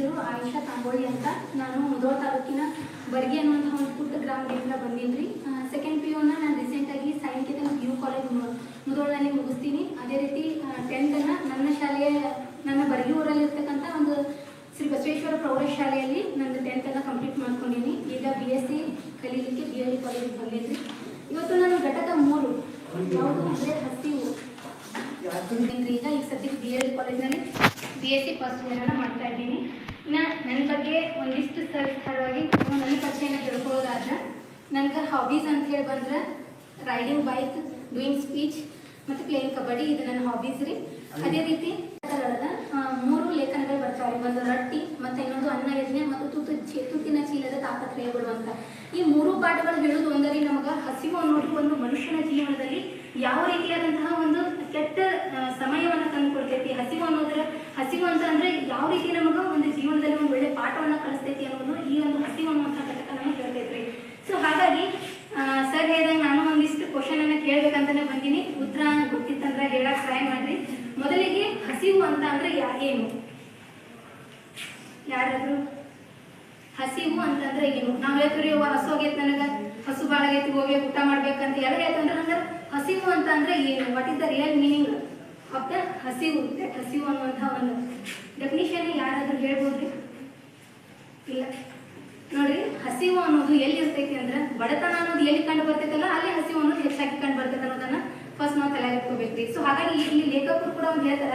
ಹೆಸರು ಆಯಿಷಾ ತಾಂಬೋಳಿ ಅಂತ. ನಾನು ಮುಧೋಳ ತಾಲೂಕಿನ ಬರ್ಗಿ ಅನ್ನುವಂಥ ಒಂದು ಪುಟ್ಟ ಗ್ರಾಮದಿಂದ ರೀ ಸೆಕೆಂಡ್ ಪಿ ಯುನ ನಾನು ರೀಸೆಂಟಾಗಿ ಸಾಯಂಕೇತನ ಪಿ ಯು ಕಾಲೇಜ್ ಮುಧೋಳನಲ್ಲಿ ಮುಗಿಸ್ತೀನಿ. ಅದೇ ರೀತಿ ಟೆಂತನ್ನು ನನ್ನ ಶಾಲೆಯ ನನ್ನ ಬರ್ಗಿ ಊರಲ್ಲಿರ್ತಕ್ಕಂಥ ಒಂದು ಶ್ರೀ ಬಸವೇಶ್ವರ ಪ್ರೌಢಶಾಲೆಯಲ್ಲಿ ನನ್ನ ಟೆಂತನ್ನು ಕಂಪ್ಲೀಟ್ ಮಾಡ್ಕೊಂಡಿನಿ. ಈಗ ಬಿ ಎಸ್ ಸಿ ಕಲೀಲಿಕ್ಕೆ ಬಿ ಎಲ್ ಕಾಲೇಜಿಗೆ ಬಂದಿದ್ರಿ. ಇವತ್ತು ನಾನು ಘಟಕ ಮೂರು. ಯಾವುದು ಅಂದರೆ ಹಸಿವು. ಏನ್ರಿ ಈಗ ಈಗ ಸದ್ಯಕ್ಕೆ ಬಿ ಎಲ್ ಕಾಲೇಜ್ನಲ್ಲಿ ಬಿ ಎಸ್ ಸಿ ಫಸ್ಟ್ ಇಯರನ್ನು ಮಾಡ್ತಾ ಇದ್ದೀನಿ. ಇನ್ನು ನನ್ನ ಬಗ್ಗೆ ಒಂದಿಷ್ಟು ಸರಳವಾಗಿ ನನ್ನ ಪರಿಚಯನ ತಿಳ್ಕೊಳ್ಳೋದಾದ್ರೆ, ನನಗೆ ಹಾಬೀಸ್ ಅಂತ ಹೇಳಿ ಬಂದ್ರೆ ರೈಡಿಂಗ್ ಬೈಕ್ ಡೂಯಿಂಗ್ ಸ್ಪೀಚ್ ಮತ್ತು ಪ್ಲೇಯಿಂಗ್ ಕಬಡ್ಡಿ ಇದು ನನ್ನ ಹಾಬೀಸ್ ರೀ. ಅದೇ ರೀತಿ ಮೂರು ಲೇಖನಗಳು ಬರ್ತಾವೆ ಒಂದು ರೊಟ್ಟಿ, ಮತ್ತು ಇನ್ನೊಂದು ಅನ್ನ ಯೋಜನೆ ಮತ್ತು ತುತ್ತು ಚೇತುತ್ತಿನ ಚೀಲದ ತಾಪತ್ರಯಗಳು ಅಂತ. ಈ ಮೂರು ಪಾಠಗಳು ಹೇಳೋದು ಒಂದರಲ್ಲಿ ನಮಗೆ ಹಸಿವು ಅನ್ನೋದು ಒಂದು ಮನುಷ್ಯನ ಜೀವನದಲ್ಲಿ ಯಾವ ರೀತಿಯಾದಂತಹ ಒಂದು ಕೆಟ್ಟ ಸಮಯವನ್ನು ತಂದು ಕೊಡ್ತೈತಿ. ಹಸಿವು ಅನ್ನೋದ್ರ, ಹಸಿವು ಅಂತ ಅಂದ್ರೆ ಯಾವ ರೀತಿ ನಮಗ ಒಂದು ಜೀವನದಲ್ಲಿ ಒಂದು ಒಳ್ಳೆ ಪಾಠವನ್ನ ಕಲಿಸ್ತೈತಿ ಅನ್ನೋದು ಈ ಒಂದು ಹಸಿವು ಅನ್ನುವಂಥ ಘಟಕ ನಮಗೆ ಹೇಳ್ತೈತ್ರಿ. ಸೊ ಹಾಗಾಗಿ ಸರ್ ಹೇಳಿದಾಗ ನಾನು ಒಂದಿಷ್ಟು ಕ್ವಶನ್ ಅನ್ನ ಕೇಳ್ಬೇಕಂತಾನೆ ಬಂದೀನಿ. ಉತ್ತರ ಗೊತ್ತಿತ್ತಂದ್ರೆ ಹೇಳಕ್ ಟ್ರೈ ಮಾಡ್ರಿ. ಮೊದಲಿಗೆ ಹಸಿವು ಅಂತ ಅಂದ್ರೆ ಏನು ಯಾರಾದ್ರೂ? ಹಸಿವು ಅಂತಂದ್ರೆ ಏನು? ನಾವು ಹೇಳ್ತೀವಿ ಹಸೋಗೈತೆ ನನಗ ಹಸು ಭಾಳ ಆಗೈತಿ ಹೋಗಿ ಊಟ ಮಾಡ್ಬೇಕಂತ ಎಲ್ಲ ಹೇಳ್ತಂದ್ರೆ ಹಂಗಾರೆ ಹಸಿವು ಅಂತ ಅಂದ್ರೆ ಏನು? What is the real meaning of the ಹಸಿವು? ಹಸಿವು ಅನ್ನುವಂಥ ಒಂದು ಡೆಫಿನಿಷನ್ ಯಾರಾದ್ರೂ ಹೇಳ್ಬೋದ್ರಿ? ಇಲ್ಲ. ನೋಡ್ರಿ ಹಸಿವು ಅನ್ನೋದು ಎಲ್ಲಿ ಇರ್ತೈತಿ ಅಂದ್ರೆ ಬಡತನ ಅನ್ನೋದು ಎಲ್ಲಿ ಕಂಡು ಬರ್ತೈತಲ್ಲ, ಅಲ್ಲಿ ಹಸಿವು ಅನ್ನೋದು ಹೆಚ್ಚಾಗಿ ಕಂಡು ಬರ್ತೈತೆ ಅನ್ನೋದನ್ನ ಫಸ್ಟ್ ನಾವು ತಲೆ ಇಟ್ಕೋಬೇಕ್ರಿ. ಸೊ ಹಾಗಾಗಿ ಇಲ್ಲಿ ಲೇಖಕರು ಕೂಡ ಒಂದು ಹೇಳ್ತಾರ,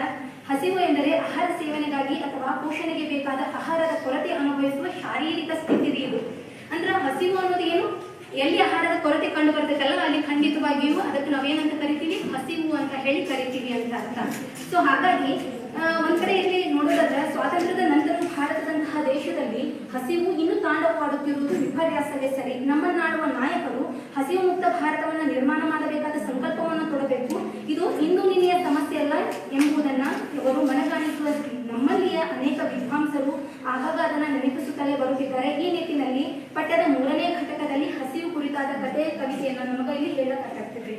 ಹಸಿವು ಎಂದರೆ ಆಹಾರ ಸೇವನೆಗಾಗಿ ಅಥವಾ ಪೋಷಣೆಗೆ ಬೇಕಾದ ಆಹಾರದ ಕೊರತೆ ಅನುಭವಿಸುವ ಶಾರೀರಿಕ ಸ್ಥಿತಿ ಇದು. ಅಂದ್ರೆ ಹಸಿವು ಅನ್ನೋದು ಏನು? ಎಲ್ಲಿ ಆಹಾರದ ಕೊರತೆ ಕಂಡು ಬರ್ತೈತಲ್ಲ, ಅಲ್ಲಿ ಖಂಡಿತವಾಗಿಯೂ ಅದಕ್ಕೆ ನಾವೇನಂತ ಕರಿತೀವಿ? ಹಸಿವು ಅಂತ ಹೇಳಿ ಕರಿತೀವಿ ಅಂತ ಅರ್ಥ. ಸೊ ಹಾಗಾಗಿ ಒಂದ್ ಕಡೆ ಇಲ್ಲಿ ನೋಡೋದಾದ್ರೆ, ಸ್ವಾತಂತ್ರ್ಯದ ನಂತರ ಭಾರತದಂತಹ ದೇಶದಲ್ಲಿ ಹಸಿವು ಇನ್ನೂ ತಾಂಡವವಾಡುತ್ತಿರುವುದು ವಿಪರ್ಯಾಸವೇ ಸರಿ. ನಮ್ಮನ್ನಾಡುವ ನಾಯಕರು ಹಸಿವು ಮುಕ್ತ ಭಾರತವನ್ನ ನಿರ್ಮಾಣ ಮಾಡಬೇಕಾದ ಸಂಕಲ್ಪವನ್ನು ತೊಡಬೇಕು ಇದು ಇಂದು ನಿನ್ನೆಯ ಸಮಸ್ಯೆ ಅಲ್ಲ ಎಂಬುದನ್ನ ಅವರು ಮನಗಾಣಿಸುವ ನಮ್ಮಲ್ಲಿಯ ಅನೇಕ ವಿದ್ವಾಂಸರು ಆಗಾಗ ಅದನ್ನ ನೆನಪಿಸುತ್ತಲೇ ಬರುತ್ತಿದ್ದಾರೆ. ಈ ನಿಟ್ಟಿನಲ್ಲಿ ಕುರಿತಾದ ಕಥೆ ಕವಿತೆಯನ್ನು ನಮಗೆ ಇಲ್ಲಿ ಹೇಳಕ್ಕಾಗ್ತದೆ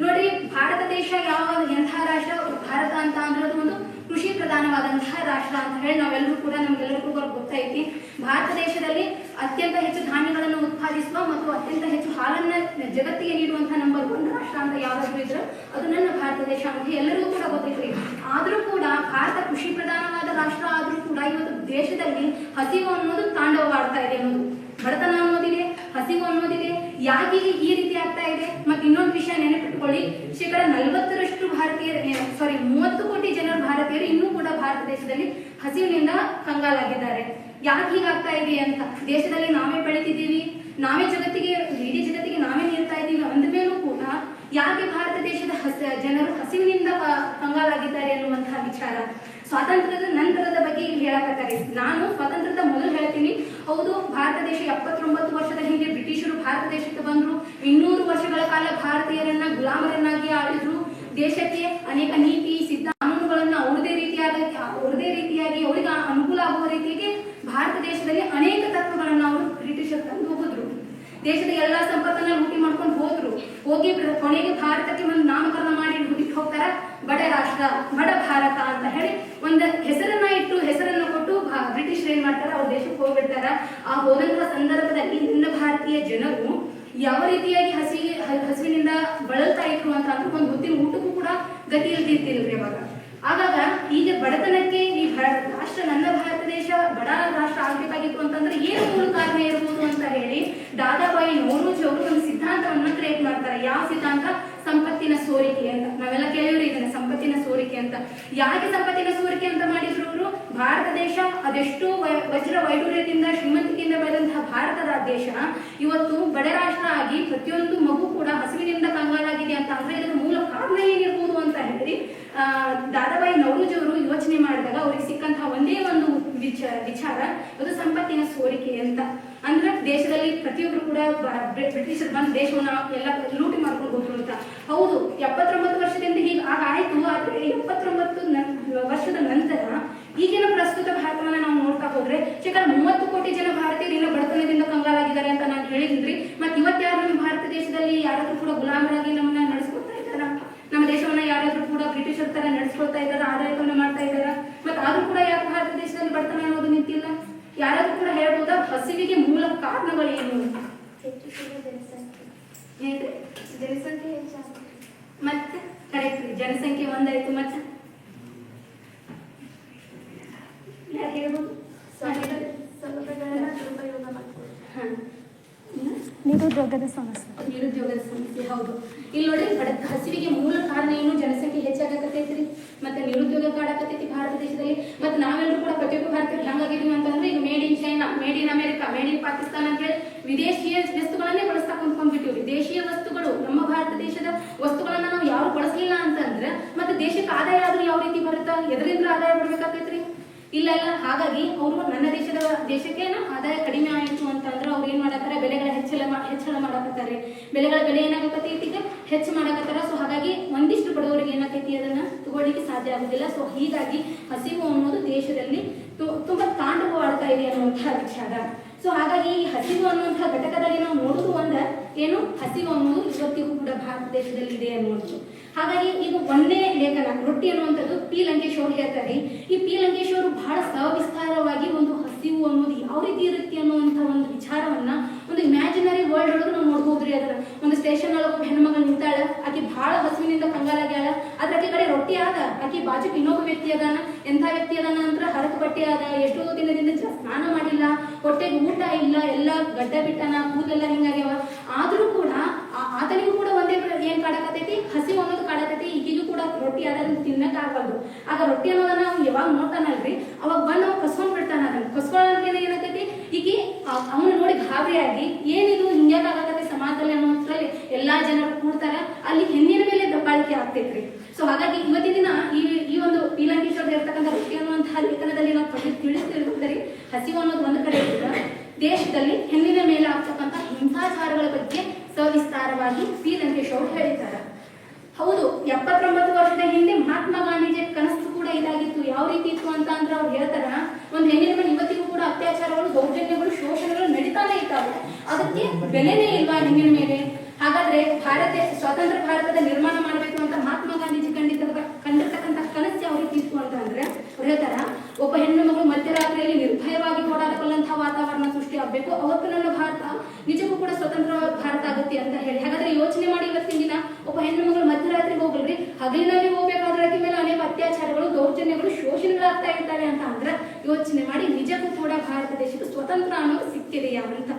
ನೋಡ್ರಿ, ಭಾರತ ದೇಶ ಯಾವ ಎಂಥ ರಾಷ್ಟ್ರ, ಭಾರತ ಅಂತ ಅನ್ನೋದು ಒಂದು ಕೃಷಿ ಪ್ರಧಾನವಾದಂತಹ ರಾಷ್ಟ್ರ ಅಂತ ಹೇಳಿ ನಾವೆಲ್ಲರೂ ಕೂಡ ನಮ್ಗೆಲ್ಲರಿಗೂ ಗೊತ್ತೈತಿ. ಭಾರತ ದೇಶದಲ್ಲಿ ಅತ್ಯಂತ ಹೆಚ್ಚು ಧಾನ್ಯಗಳನ್ನು ಉತ್ಪಾದಿಸುವ ಮತ್ತು ಅತ್ಯಂತ ಹೆಚ್ಚು ಹಾಲನ್ನ ಜಗತ್ತಿಗೆ ನೀಡುವಂತಹ ನಂಬರ್ ಒನ್ ರಾಷ್ಟ್ರ ಅಂತ ಯಾವ್ದಾದ್ರು ಇದ್ರೆ ಅದು ನನ್ನ ಭಾರತ ದೇಶ ಅಂತ ಎಲ್ಲರಿಗೂ ಕೂಡ ಗೊತ್ತೈತ್ರಿ ಆದ್ರೂ ಕೂಡ ಭಾರತ ಕೃಷಿ ಪ್ರಧಾನವಾದ ರಾಷ್ಟ್ರ ಆದ್ರೂ ಕೂಡ ಇವತ್ತು ದೇಶದಲ್ಲಿ ಹಸಿವು ಅನ್ನೋದು ತಾಂಡವವಾಡ್ತಾ ಇದೆ ಅನ್ನೋದು. ಬಡತನ ಅನ್ನೋದಿದೆ ಹಸಿವು ಅನ್ನೋದಿದೆ. ಯಾಕೆ ಈ ರೀತಿ ಆಗ್ತಾ ಇದೆ? ಮತ್ತೆ ಇನ್ನೊಂದು ವಿಷಯ ನೆನಪಿಟ್ಕೊಳ್ಳಿ. ಶೇಕಡ ನಲವತ್ತರಷ್ಟು ಭಾರತೀಯರು ಸಾರಿ ಮೂವತ್ತು ಕೋಟಿ ಜನರು ಭಾರತೀಯರು, ಇನ್ನೂ ಕೂಡ ಭಾರತ ದೇಶದಲ್ಲಿ ಹಸಿವಿನಿಂದ ಕಂಗಾಲಾಗಿದ್ದಾರೆ. ಯಾಕೆ ಹೀಗಾಗ್ತಾ ಇದೆ ಅಂತ? ದೇಶದಲ್ಲಿ ನಾವೇ ಬೆಳೀತಿದ್ದೀವಿ. ನಾವೇ ಜಗತ್ತಿಗೆ, ಇಡೀ ಜಗತ್ತಿಗೆ ನಾವೇ ನೀಡ್ತಾ ಇದ್ದೀವಿ ಅಂದ ಮೇಲೂ ಕೂಡ ಯಾಕೆ ಭಾರತ ದೇಶದ ಹಸ, ಜನರು ಹಸಿವಿನಿಂದ ಕಂಗಾಲಾಗಿದ್ದಾರೆ ಅನ್ನುವಂತಹ ವಿಚಾರ. ಸ್ವಾತಂತ್ರ್ಯದ ನಂತರದ ಬಗ್ಗೆ ಇಲ್ಲಿ ಹೇಳಕತ್ತಾರೆ. ನಾನು ಸ್ವಾತಂತ್ರ್ಯದ ಮೊದಲು ಹೇಳ್ತೀನಿ, ಹೌದು, ಭಾರತ ದೇಶ ಎಪ್ಪತ್ತೊಂಬತ್ತು ವರ್ಷದ ಹಿಂದೆ ಬ್ರಿಟಿಷರು ಭಾರತ ದೇಶಕ್ಕೆ ಬಂದ್ರು. ಇನ್ನೂರು ವರ್ಷಗಳ ಕಾಲ ಭಾರತೀಯರನ್ನ, ಗುಲಾಮರನ್ನಾಗಿ ಆಳಿದ್ರು. ದೇಶಕ್ಕೆ ಅನೇಕ ನೀತಿ, ಸಿದ್ಧ ಕಾನೂನುಗಳನ್ನ ಅವ್ರದೇ ರೀತಿಯಾದ ಅವ್ರದೇ ರೀತಿಯಾಗಿ ಅವರಿಗೆ ಅನುಕೂಲ ಆಗುವ ರೀತಿಯಾಗಿ ಭಾರತ ದೇಶದಲ್ಲಿ ಅನೇಕ ತತ್ವಗಳನ್ನ ಅವರು ಬ್ರಿಟಿಷರು ತಂದು ಹೋದ್ರು. ದೇಶದ ಎಲ್ಲಾ ಸಂಪತ್ತನ್ನ ಲೂಟಿ ಮಾಡ್ಕೊಂಡು ಹೋದ್ರು. ಹೋಗಿ ಕೊನೆಗೆ ಭಾರತಕ್ಕೆ ಒಂದು ನಾಮಕರಣ ಮಾಡಿ ಹೋಗ್ತಾರ ಬಡ ರಾಷ್ಟ್ರ, ಬಡ ಭಾರತ ಅಂತ ಹೇಳಿ ಒಂದು ಹೆಸರನ್ನ ಇಟ್ಟು ಹೆಸರನ್ನ ಕೊಟ್ಟು ಬ್ರಿಟಿಷ್ ಬ್ರಿಟಿಷರು ಏನ್ ಮಾಡ್ತಾರ, ಅವ್ರ ದೇಶಕ್ಕೆ ಹೋಗ್ಬಿಡ್ತಾರ. ಆ ಹೋದಂತಹ ಸಂದರ್ಭದಲ್ಲಿ ಹಿಂದ ಭಾರತೀಯ ಜನರು ಯಾವ ರೀತಿಯಾಗಿ ಹಸಿಗೆ ಹ- ಹಸಿವಿನಿಂದ ಬಳಲ್ತಾ ಇದ್ರು ಅಂತ ಅಂದ್ರೆ ಒಂದು ಹೊತ್ತಿನ ಊಟಕ್ಕೂ ಕೂಡ ಗತಿ ಇಲ್ದಿರ್ತಿಲ್ರಿ ಅವಾಗ. ಆಗಾಗ ಈಗ ಬಡತನಕ್ಕೆ ಈ ರಾಷ್ಟ್ರ ನನ್ನ ಭಾರತ ದೇಶ, ಬಡ ರಾಷ್ಟ್ರ ಆಗ್ಬೇಕಾಗಿತ್ತು ಅಂತಂದ್ರೆ ಏನು ಮೂಲ ಕಾರಣ ಇರ್ಬೋದು ಅಂತ ಹೇಳಿ ದಾದಾಬಾಯಿ ನೋರೂಜಿ ಅವರು ಒಂದು ಸಿದ್ಧಾಂತವನ್ನ ಕ್ರಿಯೇಟ್ ಮಾಡ್ತಾರೆ. ಯಾವ ಸಿದ್ಧಾಂತ? ಸಂಪತ್ತಿನ ಸೋರಿಕೆ ಅಂತ. ನಾವೆಲ್ಲ ಕೇಳಿವ್ರಿ ಇದನ್ನ ಸಂಪತ್ತಿನ ಸೋರಿಕೆ ಅಂತ. ಯಾಕೆ ಸಂಪತ್ತಿನ ಸೋರಿಕೆ ಅಂತ ಮಾಡಿದ್ರು? ಭಾರತ ದೇಶ ಅದೆಷ್ಟೋ ವಜ್ರ ವೈಡೂರ್ಯದಿಂದ ಶ್ರೀಮಂತಿಕೆಯಿಂದ ಬೆಳೆದಂತಹ ಭಾರತದ ದೇಶ, ಇವತ್ತು ಬಡ ರಾಷ್ಟ್ರ ಆಗಿ ಪ್ರತಿಯೊಂದು ಮಗು ಕೂಡ ಹಸಿವಿನಿಂದ ಕಂಗಾಲಾಗಿದೆ ಅಂತ ಅಂದ್ರೆ ಇದರ ಮೂಲ ಕಾರಣ ಏನಿರ್ಬೋದು ಅಂತ ಹೇಳಿ ದಾದಾಬಾಯಿ ನವರೂಜ್ ಅವರು ಯೋಚನೆ ಮಾಡಿದಾಗ ಅವ್ರಿಗೆ ಸಿಕ್ಕಂತಹ ಒಂದೇ ಒಂದು ವಿಚಾರ ವಿಚಾರ, ಅದು ಸಂಪತ್ತಿನ ಸೋರಿಕೆ ಅಂತ. ಅಂದ್ರೆ ದೇಶದಲ್ಲಿ ಪ್ರತಿಯೊಬ್ಬರು ಕೂಡ ಬ್ರಿಟಿಷರು ಬಂದು ದೇಶವನ್ನ ಎಲ್ಲ ಲೂಟಿ ಮಾಡ್ಕೊಂಡು ಹೋದ್ರು ಅಂತ ಹೌದು, ಎಪ್ಪತ್ತೊಂಬತ್ತು ವರ್ಷದಿಂದ ಹೀಗೆ ಆಗ ಆಯ್ತು, ಆದ್ರೆ ಎಪ್ಪತ್ತೊಂಬತ್ತು ವರ್ಷದ ನಂತರ ಈಗಿನ ಪ್ರಸ್ತುತ ಭಾರತವನ್ನ ನಾವು ನೋಡ್ತಾ ಹೋದ್ರೆ ಶೇಕಡ ಮೂವತ್ತು ಕೋಟಿ ಜನ ಭಾರತೀಯರು ಇನ್ನು ಬಡತನದಿಂದ ಕಂಗಾಲಾಗಿದ್ದಾರೆ ಅಂತ ನಾನು ಹೇಳಿದ್ರಿ. ಮತ್ತೆ ಇವತ್ತು ಯಾರು ನಮ್ಮ ಭಾರತ ದೇಶದಲ್ಲಿ ಯಾರಾದ್ರೂ ಕೂಡ ಗುಲಾಮರಾಗಿ ನಮ್ಮನ್ನ ನಡೆಸ್ಕೊಳ್ತಾ ಇದ್ದಾರ? ನಮ್ಮ ದೇಶವನ್ನ ಯಾರಾದ್ರೂ ಕೂಡ ಬ್ರಿಟಿಷರ ತರ ನಡೆಸ್ಕೊಳ್ತಾ ಇದ್ದಾರ? ಆಡಳಿತವನ್ನ ಮಾಡ್ತಾ ಇದ್ದಾರ? ಮತ್ತೆ ಆದ್ರೂ ಕೂಡ ಯಾಕೆ ಭಾರತ ದೇಶದಲ್ಲಿ ಬಡತನ ಅನ್ನೋದು ನಿಂತಿಲ್ಲ? ಯಾರಾದ್ರೂ ಕೂಡ ಹೇಳ್ಬೋದಾ? ಹಸಿವಿಗೆ ಮೂಲ ಕಾರಣಗಳು ಏನು ಜನಸಂಖ್ಯೆ ಮತ್ತೆ? ಕರೆಕ್ಟ್ ಜನಸಂಖ್ಯೆ ಒಂದಾಯ್ತು. ಮತ್ತೆ? ಸೌಲಭ್ಯಗಳನ್ನ. ನಿರುದ್ಯೋಗದ ಸಮಸ್ಯೆ. ನಿರುದ್ಯೋಗದ ಸಮಸ್ಯೆ, ಹೌದು. ಇಲ್ಲಿ ನೋಡಿ ಬಡ ಹಸಿವಿಗೆ ಮೂಲ ಕಾರಣ ಏನು? ಜನಸಂಖ್ಯೆ ಹೆಚ್ಚಾಗಕತ್ತೈತ್ರಿ. ಮತ್ತೆ ನಿರುದ್ಯೋಗ ಕಾಡಕತ್ತೈತಿ ಭಾರತ ದೇಶದಲ್ಲಿ. ಮತ್ತೆ ನಾವೆಲ್ಲರೂ ಕೂಡ ಪ್ರತಿಯೊಬ್ಬ ಭಾರತೀಯರು ಹೆಂಗಾಗಿದೀವಿ ಅಂತಂದ್ರೆ, ಈಗ made in China made in America made in Pakistan ಅಂತ ಹೇಳಿ ವಿದೇಶೀಯ ವಸ್ತುಗಳನ್ನೇ ಬಳಸ್ತಾ ಕುಂತ್ಕೊಂಡ್ಬಿಟ್ಟಿವಿ. ದೇಶೀಯ ವಸ್ತುಗಳು, ನಮ್ಮ ಭಾರತ ದೇಶದ ವಸ್ತುಗಳನ್ನ ನಾವು ಯಾರು ಬಳಸಲಿಲ್ಲ ಅಂತಂದ್ರೆ, ಮತ್ತೆ ದೇಶಕ್ಕೆ ಆದಾಯ ಆದ್ರೂ ಯಾವ ರೀತಿ ಬರುತ್ತಾ? ಎದರಿಂದ ಆದಾಯ ಬರ್ಬೇಕಾಗ್ತೈತ್ರಿ? ಇಲ್ಲ ಇಲ್ಲ. ಹಾಗಾಗಿ ಅವರು ನನ್ನ ದೇಶದ, ದೇಶಕ್ಕೆ ಆದಾಯ ಕಡಿಮೆ ಆಯಿತು ಅಂತಂದ್ರೆ ಅವ್ರು ಏನ್ ಮಾಡಾಕತ್ತಾರೆ? ಬೆಲೆಗಳ ಹೆಚ್ಚಳ ಹೆಚ್ಚಳ ಮಾಡಕತ್ತಾರೆ. ಬೆಲೆಗಳ ಬೆಲೆ ಏನಾಗತ್ತೈತಿ ಈಗ ಹೆಚ್ಚು ಮಾಡಾಕತ್ತಾರ. ಸೊ ಹಾಗಾಗಿ ಒಂದಿಷ್ಟು ಬಡವರಿಗೆ ಏನಾಗೈತಿ ಅದನ್ನ ತಗೊಳ್ಳಿಕ್ಕೆ ಸಾಧ್ಯ ಆಗುದಿಲ್ಲ. ಸೊ ಹೀಗಾಗಿ ಹಸಿವು ಅನ್ನೋದು ದೇಶದಲ್ಲಿ ತುಂಬಾ ತಾಂಡವವಾಡ್ತಾ ಇದೆ ಅನ್ನುವಂತಹ ವಿಚಾರ. ಸೊ ಹಾಗಾಗಿ ಈ ಹಸಿವು ಅನ್ನುವಂತಹ ಘಟಕದಲ್ಲಿ ನಾವು ನೋಡುದು ಒಂದ ಏನು? ಹಸಿವು ಅನ್ನೋದು ಇವತ್ತಿಗೂ ಕೂಡ ಭಾರತ ದೇಶದಲ್ಲಿ ಇದೆ ಅನ್ನುವಂಥದ್ದು. ಹಾಗಾಗಿ ಈಗ ಒಂದೇ ಲೇಖನ, ರೊಟ್ಟಿ ಅನ್ನುವಂಥದ್ದು ಪಿ. ಲಂಕೇಶ್ ಅವರು ಹೇಳ್ತಾರೆ. ಈ ಪಿ. ಲಂಕೇಶ್ ಅವರು ಬಹಳ ಸವಿಸ್ತಾರವಾಗಿ ಒಂದು ಹಸಿವು ಅನ್ನೋದು ಯಾವ ರೀತಿ ಇರುತ್ತೆ ಅನ್ನುವಂಥ ಒಂದು ವಿಚಾರವನ್ನ ಒಂದು ಇಮ್ಯಾಜಿನರಿ ವರ್ಲ್ಡ್ ಒಳಗೆ ನಾವು ನೋಡ್ಬೋದ್ರಿ ಅದನ್ನ. ಒಂದು ಸ್ಟೇಷನ್ ಒಳಗೆ ಹೆಣ್ಮಗಳು ನಿಂತಾಳೆ, ಆಕೆ ಬಹಳ ಹಸುವಿನಿಂದ ಕಂಗಾಲಾಗ್ಯಾಳ, ಆದ್ರೆ ಆಕೆ ಕಡೆ ರೊಟ್ಟಿ ಆದ. ಆಕೆ ಬಾಜುಕ್ ಇನ್ನೊಬ್ಬ ವ್ಯಕ್ತಿ ಅದಾನ. ಎಂಥ ವ್ಯಕ್ತಿ ಅದಾನ ಅಂದ್ರೆ ಹರಕು ಬಟ್ಟೆ ಆದ. ಎಷ್ಟೋ ದಿನದಿಂದ ಸ್ನಾನ ಮಾಡಿಲ್ಲ. ಹೊಟ್ಟೆಗೆ ಊಟ ಇಲ್ಲ. ಎಲ್ಲ ಗಡ್ಡ ಬಿಟ್ಟನ, ಕೂದಲೆಲ್ಲ ಹಿಂಗಾಗ್ಯಾವ. ಆದ್ರೂ ಕೂಡ ಆತನಿಗೂ ಕೂಡ ಒಂದೇ ಏನ್ ಕಾಡಕತೈತಿ ಹಸಿ ಅನ್ನೋದು ಕಾಡಕತೈತಿ ಈಗಿಗೂ ಕೂಡ ರೊಟ್ಟಿ ಅದನ್ನ ತಿನ್ನಕ್ ಆಗ್ಬಾರ್ದು. ಆಗ ರೊಟ್ಟಿ ಅನ್ನೋದನ್ನ ಅವ್ನು ಯಾವಾಗ ನೋಡ್ತಾನಲ್ರಿ? ಅವಾಗ ಬಂದು ಅವ್ನು ಕಸ್ಕೊಂಡ್ ಬಿಡ್ತಾನ ಅದನ್ನ. ಕಸ್ಕೊಳ್ಳೋದ್ರಿಂದ ಏನಾಗತ್ತೈತಿ ಈಗಿ ಅವನು ನೋಡಿ ಗಾಬರಿಯಾಗಿ, ಏನಿದು ಹಿಂಗ್ಯಾಕ ಆಗತ್ತೈತಿ ಸಮಾಜದಲ್ಲಿ ಅನ್ನೋದ್ರಲ್ಲಿ ಎಲ್ಲಾ ಜನರು ಕೂಡ್ತಾರ, ಅಲ್ಲಿ ಹೆಣ್ಣಿನ ಮೇಲೆ ದಬ್ಬಾಳಿಕೆ ಆಗ್ತೈತ್ರಿ. ಸೊ ಹಾಗಾಗಿ ಇವತ್ತಿನ ದಿನ ಈ ಈ ಒಂದು ಪೀಲಂಕೇಶ್ವರದ ಇರ್ತಕ್ಕಂಥ ರೊಟ್ಟಿ ಅನ್ನುವಂತಹ ಲೇಖನದಲ್ಲಿ ನಾವು ತಿಳಿಸ್ತಿರ್ತಾರೆ ಹಸಿವು ಅನ್ನೋದು ಒಂದು ಕಡೆ ಇರ್ತದೆ ದೇಶದಲ್ಲಿ ಹೆಣ್ಣಿನ ಮೇಲೆ ಆಗ್ತಕ್ಕಂಥ ಹಿಂಸಾಚಾರಗಳ ಬಗ್ಗೆ ಸವಿಸ್ತಾರವಾಗಿ ಪಿ. ಲಂಕೇಶ್ ಅವರು ಹೇಳಿದ್ದಾರೆ. ಹೌದು, ಎಪ್ಪತ್ತೊಂಬತ್ತು ವರ್ಷದ ಹಿಂದೆ ಮಹಾತ್ಮ ಗಾಂಧೀಜಿ ಕನಸು ಕೂಡ ಇದಾಗಿತ್ತು. ಯಾವ ರೀತಿ ಇತ್ತು ಅಂತ ಅಂದ್ರೆ ಅವ್ರು ಹೇಳ್ತಾರ, ಒಂದು ಹೆಣ್ಣಿನ ಮೇಲೆ ಇವತ್ತಿಗೂ ಕೂಡ ಅತ್ಯಾಚಾರಗಳು, ದೌರ್ಜನ್ಯಗಳು, ಶೋಷಣೆಗಳು ನಡೀತಾನೆ ಇದ್ದಾವೆ. ಅದಕ್ಕೆ ಬೆಲೆನೇ ಇಲ್ವಾ ಹೆಣ್ಣಿನ ಮೇಲೆ? ಹಾಗಾದ್ರೆ ಭಾರತ, ಸ್ವತಂತ್ರ ಭಾರತದ ನಿರ್ಮಾಣ ಮಾಡಬೇಕು ಅಂತ ಮಹಾತ್ಮ ಗಾಂಧೀಜಿ ಕಂಡಿದ್ದ ಕಂಡಿರ್ತಕ್ಕಂಥ ಕನಸು ಯಾವ ರೀತಿ ಇತ್ತು ಅಂತ ಅಂದ್ರೆ ಅವ್ರು ಹೇಳ್ತಾರ, ಒಬ್ಬ ಹೆಣ್ಣು ಮಗಳು ಮಧ್ಯರಾತ್ರಿಯಲ್ಲಿ ನಿರ್ಭಯವಾಗಿ ಓಡಾಡಬಲ್ಲಂತಹ ವಾತಾವರಣ ಸೃಷ್ಟಿ ಆಗ್ಬೇಕು. ಅವತ್ತು ನನ್ನ ಭಾರತ ನಿಜಕ್ಕೂ ಕೂಡ ಸ್ವತಂತ್ರ ಭಾರತ ಆಗುತ್ತೆ ಅಂತ ಹೇಳಿ ಹಾಗಾದ್ರೆ ಯೋಚನೆ ಮಾಡಿ ಇವತ್ತಿನ ದಿನ ಒಬ್ಬ ಹೆಣ್ಣು ಮಗಳು ಮಧ್ಯರಾತ್ರಿಗೆ ಹೋಗಲ್ರಿ ಹಗಲಿನಲ್ಲಿ ಹೋಗ್ಬೇಕಾದ್ರೆ ಆಕೆ ಮೇಲೆ ಅನೇಕ ಅತ್ಯಾಚಾರಗಳು ದೌರ್ಜನ್ಯಗಳು ಶೋಷಣೆಗಳಾಗ್ತಾ ಇರ್ತವೆ ಅಂತ ಅಂದ್ರೆ ಯೋಚನೆ ಮಾಡಿ ನಿಜಕ್ಕೂ ಕೂಡ ಭಾರತ ದೇಶಕ್ಕೆ ಸ್ವತಂತ್ರ ಅನ್ನೋದು ಸಿಕ್ಕಿದೆಯಾ ಅಂತ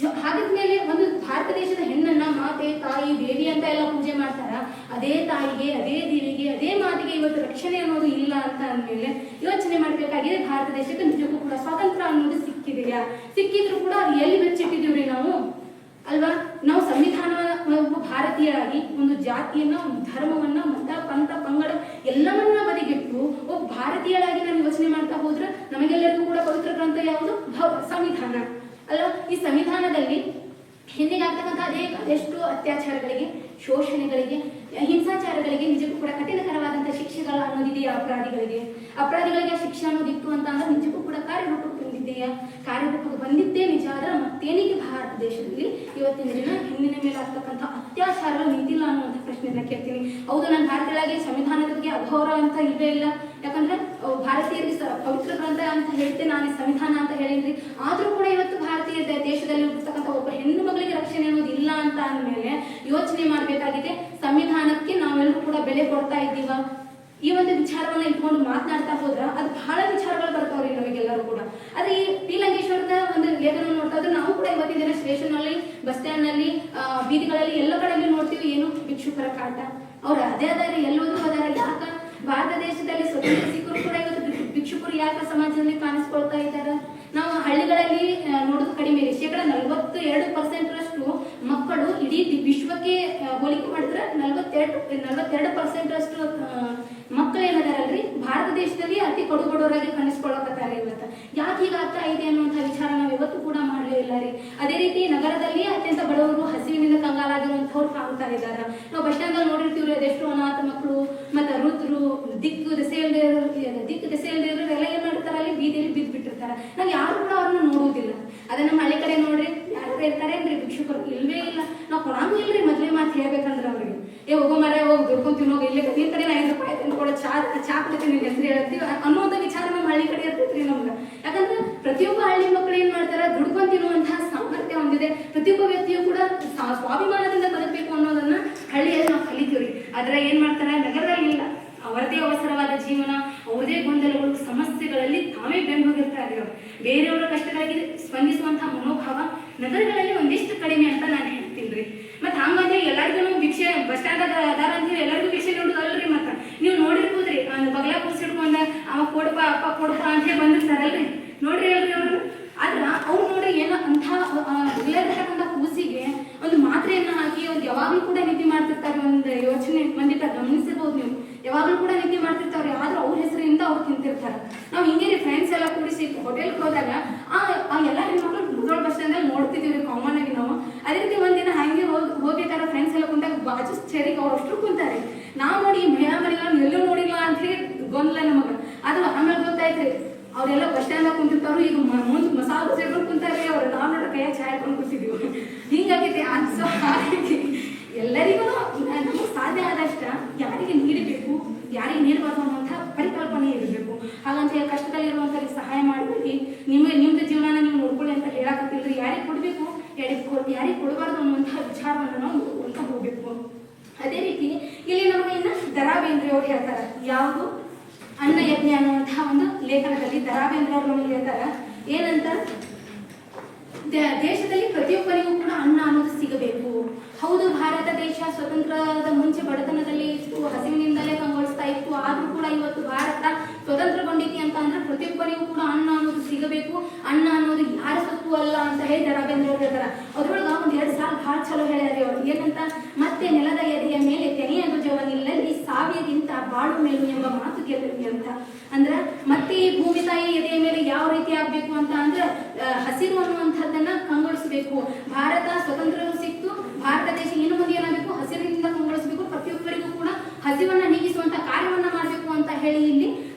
ಜ- ಹಾಗಿದ್ಮೇಲೆ ಒಂದು ಭಾರತ ದೇಶದ ಹೆಣ್ಣನ್ನ ಮಾತೆ, ತಾಯಿ, ದೇವಿ ಅಂತ ಎಲ್ಲ ಪೂಜೆ ಮಾಡ್ತಾರ? ಅದೇ ತಾಯಿಗೆ, ಅದೇ ದೇವಿಗೆ, ಅದೇ ಮಾತಿಗೆ ಇವತ್ತು ರಕ್ಷಣೆ ಅನ್ನೋದು ಇಲ್ಲ ಅಂತ ಅಂದ್ಮೇಲೆ ಯೋಚನೆ ಮಾಡ್ಬೇಕಾಗಿದೆ ಭಾರತ ದೇಶಕ್ಕೆ. ನಿಜಕ್ಕೂ ಕೂಡ ಸ್ವಾತಂತ್ರ್ಯ ಅನ್ನೋದು ಸಿಕ್ಕಿದೆಯಾ? ಸಿಕ್ಕಿದ್ರು ಕೂಡ ಅದು ಎಲ್ಲಿ ಬೆಚ್ಚಿಟ್ಟಿದೀವ್ರಿ ನಾವು? ಅಲ್ವಾ? ನಾವು ಸಂವಿಧಾನ ಒಬ್ಬ ಭಾರತೀಯರಾಗಿ ಒಂದು ಜಾತಿಯನ್ನ, ಒಂದು ಧರ್ಮವನ್ನ, ಮತ, ಪಂಥ, ಪಂಗಡ ಎಲ್ಲವನ್ನ ಬದಿಗಿಟ್ಟು ಒಬ್ಬ ಭಾರತೀಯರಾಗಿ ನಾವು ಯೋಚನೆ ಮಾಡ್ತಾ ಹೋದ್ರೆ ನಮಗೆಲ್ಲರಿಗೂ ಕೂಡ ಪವಿತ್ರ ಗ್ರಂಥ ಯಾವುದು? ಸಂವಿಧಾನ. ಅಲ್ವಾ? ಈ ಸಂವಿಧಾನದಲ್ಲಿ ಹಿಂದಿಗಾಗ್ತಕ್ಕಂಥ ಅದೇ ಅದೆಷ್ಟು ಅತ್ಯಾಚಾರಗಳಿಗೆ, ಶೋಷಣೆಗಳಿಗೆ, ಹಿಂಸಾಚಾರಗಳಿಗೆ ನಿಜಕ್ಕೂ ಕೂಡ ಕಠಿಣಕರವಾದಂತಹ ಶಿಕ್ಷೆಗಳು ಅನ್ನೋದಿದೆಯಾ ಅಪರಾಧಿಗಳಿಗೆ? ಅಪರಾಧಿಗಳಿಗೆ ಶಿಕ್ಷೆ ಅನ್ನೋದಿತ್ತು ಅಂತ ಅಂದ್ರೆ ನಿಜಕ್ಕೂ ಕೂಡ ಕಾರ್ಯರೂಪಕ್ಕೆ ಬಂದಿದೆಯಾ? ಕಾರ್ಯರೂಪಕ್ಕೆ ಬಂದಿದ್ದೇ ನಿಜ. ಆದ್ರೆ ಮತ್ತೇನಿಗೆ ಭಾರತ ದೇಶದಲ್ಲಿ ಇವತ್ತಿನ ದಿನ ಹೆಣ್ಣಿನ ಮೇಲೆ ಆಗ್ತಕ್ಕಂಥ ಅತ್ಯಾಚಾರಗಳು ನಿಂತಿಲ್ಲ ಅನ್ನುವಂಥ ಪ್ರಶ್ನೆಯನ್ನ ಕೇಳ್ತೀನಿ. ಹೌದು, ನಾನು ಭಾರತೀಯರಾಗಿ ಸಂವಿಧಾನದ ಬಗ್ಗೆ ಅಘೋರ ಅಂತ ಇದೆ ಇಲ್ಲ. ಯಾಕಂದ್ರೆ ಭಾರತೀಯರಿಗೆ ಪವಿತ್ರ ಗ್ರಂಥ ಅಂತ ಹೇಳ್ತೆ ನಾನೇ ಸಂವಿಧಾನ ಅಂತ ಹೇಳಿದ್ರಿ. ಆದರೂ ಕೂಡ ಇವತ್ತು ಭಾರತೀಯ ದೇಶದಲ್ಲಿ ಇರ್ತಕ್ಕಂಥ ಒಬ್ಬ ಹೆಣ್ಣು ಮಗಳಿಗೆ ರಕ್ಷಣೆ ಅನ್ನೋದು ಇಲ್ಲ ಅಂತ ಅಂದ್ಮೇಲೆ ಯೋಚನೆ ಮಾಡಬೇಕಾಗಿದೆ. ಸಂವಿಧಾನಕ್ಕೆ ನಾವೆಲ್ಲರೂ ಕೂಡ ಬೆಲೆ ಕೊಡ್ತಾ ಇದ್ದೀವ. ಈ ಒಂದು ವಿಚಾರವನ್ನ ಇಟ್ಕೊಂಡು ಮಾತನಾಡ್ತಾ ಹೋದ್ರ ಅದು ಬಹಳ ವಿಚಾರಗಳು ಬರ್ತಾವ್ರಿ ನಮಗೆಲ್ಲರೂ ಕೂಡ. ಆದ್ರೆ ಈ ಟಿ. ಲಂಕೇಶ್ವರದ ಒಂದು ಲೇಖನ ನೋಡ್ತಾ ಇದ್ರೆ ನಾವು ಕೂಡ ಇವತ್ತಿನ ದಿನ ಸ್ಟೇಷನ್ ಅಲ್ಲಿ ಬಸ್ ಸ್ಟ್ಯಾಂಡ್ನಲ್ಲಿ ಬೀದಿಗಳಲ್ಲಿ ಎಲ್ಲ ಕಡೆಯಲ್ಲಿ ನೋಡ್ತೀವಿ ಏನು ಭಿಕ್ಷುಕರ ಕಾಟ. ಅವ್ರು ಅದೇ ಅದಾರೆ ಎಲ್ಲೋದು ಅದಾರ ಯಾಕ? ಭಾರತ ದೇಶದಲ್ಲಿ ಸ್ವತಂತ್ರ ಸಿಕ್ಕರು ಕೂಡ ಇವತ್ತು ಭಿಕ್ಷು- ಭಿಕ್ಷುಕರು ಯಾಕ ಸಮಾಜದಲ್ಲಿ ಕಾಣಿಸ್ಕೊಳ್ತಾ ಇದ್ದಾರೆ? ನಾವು ಹಳ್ಳಿಗಳಲ್ಲಿ ನೋಡೋದು ಕಡಿಮೆ ಇದೆ. ಶೇಕಡ ನಲವತ್ತು ಎರಡು ಪರ್ಸೆಂಟ್ ರಷ್ಟು ಮಕ್ಕಳು ಇಡೀ ವಿಶ್ವಕ್ಕೆ ಹೋಲಿಕೆ ಮಾಡಿದ್ರೆ ನಲವತ್ತೆರಡು ನಲವತ್ತೆರಡು ಪರ್ಸೆಂಟ್ ರಷ್ಟು ಆ, ಮಕ್ಕಳು ಏನಾದಾರಲ್ರಿ? ಭಾರತ ದೇಶದಲ್ಲಿ ಅತಿ ಕೊಡುಗೊಡೋರಾಗಿ ಕಾಣಿಸ್ಕೊಳ್ಳಕತ್ತಾರೆ ಇವತ್ತು ಯಾಕೆ ಹೀಗಾಗ್ತಾ ಇದೆ ಅನ್ನುವಂಥ ವಿಚಾರ ನಾವು ಇವತ್ತು ಕೂಡ ಇಲ್ಲ ರೀ. ಅದೇ ರೀತಿ ನಗರದಲ್ಲಿ ಅತ್ಯಂತ ಬಡವರು ಹಸಿವಿನಿಂದ ಕಂಗಾಲಾಗಿರುವಂಥವ್ರು ಕಾಣ್ತಾ ಇದ್ದಾರೆ. ನಾವು ಬಸ್ ಸ್ಟ್ಯಾಂಡ್ ಅಲ್ಲಿ ನೋಡಿರ್ತೀವ್ರಿ ಅದೆಷ್ಟು ಅನಾಥ ಮಕ್ಕಳು, ಮತ್ತೆ ವೃದ್ಧರು, ದಿಕ್ಕು ದೆಸೆ ಇಲ್ದೇ ಇರೋ- ದಿಕ್ಕು ದೆಸೆ ಇಲ್ದೇ ಇರೋರು ಎಲ್ಲ ಏನ್ ಮಾಡ್ತಾರೆ ಅಲ್ಲಿ? ಬೀದಿಯಲ್ಲಿ ಬಿದ್ದು ಬಿಟ್ಟಿರ್ತಾರೆ ನಾವು ಯಾರು ಕೂಡ ಅವ್ರನ್ನ ನೋಡುವುದಿಲ್ಲ. ಅದೇ ನಮ್ಮ ಹಳ್ಳಿ ಕಡೆ ನೋಡ್ರಿ, ಯಾರು ಇರ್ತಾರೆ ಅಂದ್ರೆ ಭಿಕ್ಷುಕರು ಇಲ್ವೇ ಇಲ್ಲ. ನಾವು ಕೊಡಂಗೂ ಇಲ್ರಿ ಮೊದ್ಲೇ ಮಾತು ಹೇಳ್ಬೇಕಂದ್ರೆ ಅವ್ರಿಗೆ. ಏ, ಹೋಗೋ ಮರ ಹೋಗಿ, ದುಡ್ಕೊಂಡು ತಿನ್ನೋಗಿ, ಇಲ್ಲೇ ಗದಿ ಕಡೆ ನಾ ರೂಪಾಯಿ ಕೊಡೋ ಚಾ ಚಾ ಕೊಡ್ತೀನಿ, ನಿನ್ ಹೆಸರು ಹೇಳ್ತೀವಿ ಅನ್ನೋಂಥ ವಿಚಾರ ನಮ್ಮ ಹಳ್ಳಿ ಕಡೆ ಇರ್ತೈತ್ರಿ ನಮ್ಗೆ. ಯಾಕಂದ್ರೆ ಪ್ರತಿಯೊಬ್ಬ ಹಳ್ಳಿ ಮಕ್ಕಳು ಏನ್ ಮಾಡ್ತಾರೆ ದುಡ್ಕೊಂಡು ತಿನ್ನುವಂತಹ ಸಾಮರ್ಥ್ಯ ಹೊಂದಿದೆ ಪ್ರತಿಯೊಬ್ಬ ವ್ಯಕ್ತಿಯು ಕೂಡ ಸ್ವಾಭಿಮಾನದಿಂದ ಬದುಕಬೇಕು ಅನ್ನೋದನ್ನ ಹಳ್ಳಿಯಲ್ಲಿ ನಾವು ಕಲಿತೀವ್ರಿ. ಆದ್ರೆ ಏನ್ ಮಾಡ್ತಾರೆ ನಗರದಲ್ಲಿ ಇಲ್ಲ ಅವರದೇ ಅವಸರವಾದ ಜೀವನ ಅವರದೇ ಗೊಂದಲಗಳು ಸಮಸ್ಯೆಗಳಲ್ಲಿ ತಾವೇ ಬೆನ್ನು ಹೋಗಿರ್ತಾರೆ ಅವರು ಬೇರೆಯವರ ಕಷ್ಟಗಳಿಗೆ ಸ್ಪಂದಿಸುವಂತಹ ಮನೋಭಾವ ನಗರಗಳಲ್ಲಿ ಒಂದಿಷ್ಟು ಕಡಿಮೆ ಅಂತ ನಾನು ಹೇಳ್ತೀನಿ ಮತ್ತೆ ಹಂಗಂದ್ರೆ ಎಲ್ಲರಿಗೂ ಭಿಕ್ಷೆ ಬಸ್ ಸ್ಟ್ಯಾಂಡ್ ಅದಾರ ಅಂತೀವಿ ಎಲ್ಲರಿಗೂ ಭಿಕ್ಷೆ ನೀಡುದಲ್ರಿ ಮತ್ತೆ ನೀವು ನೋಡಿರ್ಬೋದ್ರಿ ಒಂದು ಬಗಲ ಕೂಸಿಡ್ಕೊಂಡ ಅವ ಕೊಡಪ ಅಪ್ಪ ಕೊಡಪ ಅಂತ ಹೇಳಿ ಬಂದಿರ್ತಾರಲ್ರಿ ನೋಡ್ರಿ ಹೇಳ್ರಿ ಅವ್ರು ಆದ್ರ ಅವ್ರು ನೋಡ್ರಿ ಏನೋ ಅಂಥ ಬಗೆಹರಿಸತಕ್ಕಂಥ ಕೂಸಿಗೆ ಒಂದು ಮಾತ್ರೆಯನ್ನ ಹಾಕಿ ಅವ್ರು ಯಾವಾಗ್ಲೂ ಕೂಡ ನಿದ್ದೆ ಮಾಡ್ತಿರ್ತಾರೆ ಒಂದು ಯೋಚನೆ ಬಂದಿಟ್ಟ ಗಮನಿಸಿರ್ಬೋದು ನೀವು ಯಾವಾಗ್ಲೂ ಕೂಡ ನಿದ್ದೆ ಮಾಡ್ತಿರ್ತಾವ್ರಿ ಆದ್ರೂ ಅವ್ರ ಹೆಸರಿಂದ ತಿಂತಿರ್ತಾರೆ ನಾವು ಹಿಂಗೆ ರೀ ಫ್ರೆಂಡ್ಸ್ ಎಲ್ಲ ಕೂಡಿಸಿ ಹೋಟೆಲ್ಗೆ ಹೋದಾಗ, ಆ ಎಲ್ಲ ಹೆಣ್ಮಕ್ಳು ಮುದೋಳ್ ಬಸ್ ಸ್ಟ್ಯಾಂಡ್ ನೋಡ್ತಿದೀವಿ ಕಾಮನ್ ಆಗಿ ನಾವು. ಅದೇ ರೀತಿ ಒಂದಿನ ಹಂಗೆ ಹೋಗಿ ಹೋಗ್ಬೇಕಾದ್ರೆ ಫ್ರೆಂಡ್ಸ್ ಎಲ್ಲ ಕುಂತಾಗ ಬಾಜು ಚೇರಿಗೆ ಅವ್ರು ಅಷ್ಟು ಕುಂತಾರೆ. ನಾವು ನೋಡಿ ಈ ಮಹಿಳಾ ಮನೆಗಳನ್ನ ಎಲ್ಲೂ ನೋಡಿಲ್ಲ ಅಂತ ಹೇಳಿ ಗೊಂದಲ ನಮಗ. ಅದು ಆಮೇಲೆ ಗೊತ್ತಾಯ್ತ್ರಿ ಅವರೆಲ್ಲ ಬಸ್ ಸ್ಟ್ಯಾಂಡ್ ಕುಂತಿರ್ತಾರು ಈಗ ಮುಂದ್ ಮಸಾಲ ಸೇರ್ಕೊಂಡು ಕುಂತಾರೆ ಅವ್ರು. ನಾವು ನೋಡ ಕೈಯಾಗ ಚಾಯ್ ಹಾಕೊಂಡು ಕೂತಿದೀವಿ ಹಿಂಗಾಗೈತಿ ಅದು ಸೊ ಹಾಗಾಗಿ ಎಲ್ಲರಿಗೂ ನಮಗೆ ಸಾಧ್ಯ ಆದಷ್ಟ ಯಾರಿಗೆ ನೀಡಬೇಕು ಯಾರಿಗೆ ನೀಡಬಾರ್ದು ಅನ್ನುವಂಥ ಪರಿಕಲ್ಪನೆ ಇರಬೇಕು ಹಾಗಂತ ಹೇಳಿ ಕಷ್ಟದಲ್ಲಿರುವಂಥವ್ರಿಗೆ ಸಹಾಯ ಮಾಡಬೇಡಿ ನಿಮಗೆ ನಿಮ್ದು ಜೀವನನ ನೀವು ನೋಡ್ಕೊಳ್ಳಿ ಅಂತ ಹೇಳಕತ್ತಿಲ್ರಿ ಯಾರಿಗೆ ಕೊಡಬೇಕು ಯಾರಿಗೆ ಕೊಡ್ ಯಾರಿಗೆ ಕೊಡಬಾರ್ದು ಅನ್ನುವಂಥ ವಿಚಾರವನ್ನು ನಾವು ನೋಡ್ಕೊಂತ ಹೋಗ್ಬೇಕು ಅದೇ ರೀತಿ ಇಲ್ಲಿ ನಮಗೆ ಇನ್ನು ದರಾ ಬೇಂದ್ರೆ ಅವ್ರು ಹೇಳ್ತಾರೆ. ಯಾವುದು? ಅನ್ನ ಯಜ್ಞ ಅನ್ನುವಂತಹ ಒಂದು ಲೇಖನದಲ್ಲಿ ದರಾಬೇಂದ್ರ ಅವರು ನಮಗೆ ಹೇಳ್ತಾರೆ. ಏನಂತ? ದೇಶದಲ್ಲಿ ಪ್ರತಿಯೊಬ್ಬರಿಗೂ ಕೂಡ ಅನ್ನ ಅನ್ನೋದು ಸಿಗಬೇಕು. ಹೌದು, ಭಾರತ ದೇಶ ಸ್ವತಂತ್ರದ ಮುಂಚೆ ಬಡತನದಲ್ಲಿ ಹಸಿವಿನಿಂದಲೇ ಇತ್ತು ಆದ್ರೂ ಕೂಡ ಇವತ್ತು ಭಾರತ ಸ್ವತಂತ್ರಗೊಂಡಿತಿ ಅಂತ ಅಂದ್ರೆ ಪ್ರತಿಯೊಬ್ಬರಿಗೂ ಕೂಡ ಅನ್ನ ಅನ್ನೋದು ಸಿಗಬೇಕು. ಅನ್ನ ಅನ್ನೋದು ಯಾರ ಸತ್ತು ಅಲ್ಲ ಅಂತ ಹೇಳಿ ರವೀಂದ್ರ ಅವ್ರು ಹೇಳ್ತಾರ. ಅದ್ರೊಳಗ ಒಂದ್ ಎರಡ್ ಸಾಲ ಭಾಳ ಚಲೋ ಹೇಳ್ಯಾರಿ ಅವ್ರು ಏನಂತ? ಮತ್ತೆ ನೆಲದ ಎದೆಯ ಮೇಲೆ ತೆನೆಯ ಧ್ವಜವನ್ನಿಲ್ಲಲ್ಲಿ ಸಾವಿಯಗಿಂತ ಬಾಳು ಮೇಲು ಎಂಬ ಮಾತು ಗೆಲ್ಲಲಿ ಅಂತ. ಅಂದ್ರ ಮತ್ತೆ ಈ ಭೂಮಿ ತಾಯಿ ಎದೆಯ ಮೇಲೆ ಯಾವ ರೀತಿ ಆಗ್ಬೇಕು ಅಂತ ಅಂದ್ರೆ ಹಸಿರು ಅನ್ನುವಂಥದ್ದನ್ನ ಕಂಗೊಳಿಸಬೇಕು. ಭಾರತ ಸ್ವತಂತ್ರ ಸಿಕ್ತು. ಭಾರತ ದೇಶ ಇನ್ನು ಮುಂದೆ ಏನಾಗಬೇಕು ಹಸಿರಿನಿಂದ ಕಂಗೊಳಿಸಬೇಕು. ಪ್ರತಿಯೊಬ್ಬರಿಗೂ ಕೂಡ ಹಸಿವನ್ನ ನೀಗಿಸುವಂತ ಕಾರ್ಯವನ್ನ ಮಾಡಬೇಕು ಅಂತ ಹೇಳಿ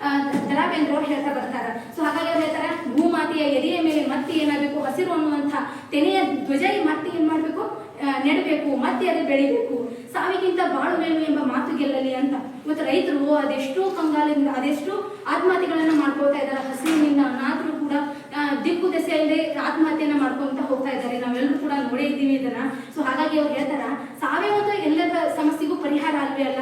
ಇಲ್ಲಿ ಆ, ದರಾ ಬೇಂದ್ರೆ ಅವ್ರು ಹೇಳ್ತಾ ಬರ್ತಾರೆ. ಸೊ ಹಾಗಾಗಿ ಅವ್ರು ಹೇಳ್ತಾರೆ ಭೂಮಾತೆಯ ಎದೆಯ ಮೇಲೆ ಮತ್ತೆ ಏನಾಗಬೇಕು ಹಸಿರು ಅನ್ನುವಂಥ ತೆನೆಯ ಧ್ವಜ ಮತ್ತೆ ಏನ್ ಮಾಡ್ಬೇಕು ಆ, ನೆಡಬೇಕು ಮತ್ತೆ ಅದು ಬೆಳಿಬೇಕು ಸಾವಿಗಿಂತ ಬಾಳು ಮೇಲು ಎಂಬ ಮಾತು ಗೆಲ್ಲಲಿ ಅಂತ ಇವತ್ತು ರೈತರು ಅದೆಷ್ಟೋ ಕಂಗಾಲಿಂದ ಅದೆಷ್ಟೋ ಆತ್ಮಹತ್ಯೆಗಳನ್ನ ಮಾಡ್ಕೊಳ್ತಾ ಇದ್ದಾರೆ ಹಸಿವಿನಿಂದ ಅನಾದ್ರೂ ಕೂಡ ಆ, ದಿಕ್ಕು ದೆಸೆ ಇಲ್ಲದೆ ಆತ್ಮಹತ್ಯೆಯನ್ನ ಮಾಡ್ಕೊಂತ ಹೋಗ್ತಾ ಇದ್ದಾರೆ ನಾವೆಲ್ಲರೂ ಕೂಡ ನೋಡೇ ಇದ್ದೀವಿ ಇದನ್ನ ಸೊ ಹಾಗಾಗಿ ಅವ್ರು ಹೇಳ್ತಾರ ಸಾವಯವ ಎಲ್ಲದ ಸಮಸ್ಯೆಗೂ ಪರಿಹಾರ ಅಲ್ವೇ ಅಲ್ಲ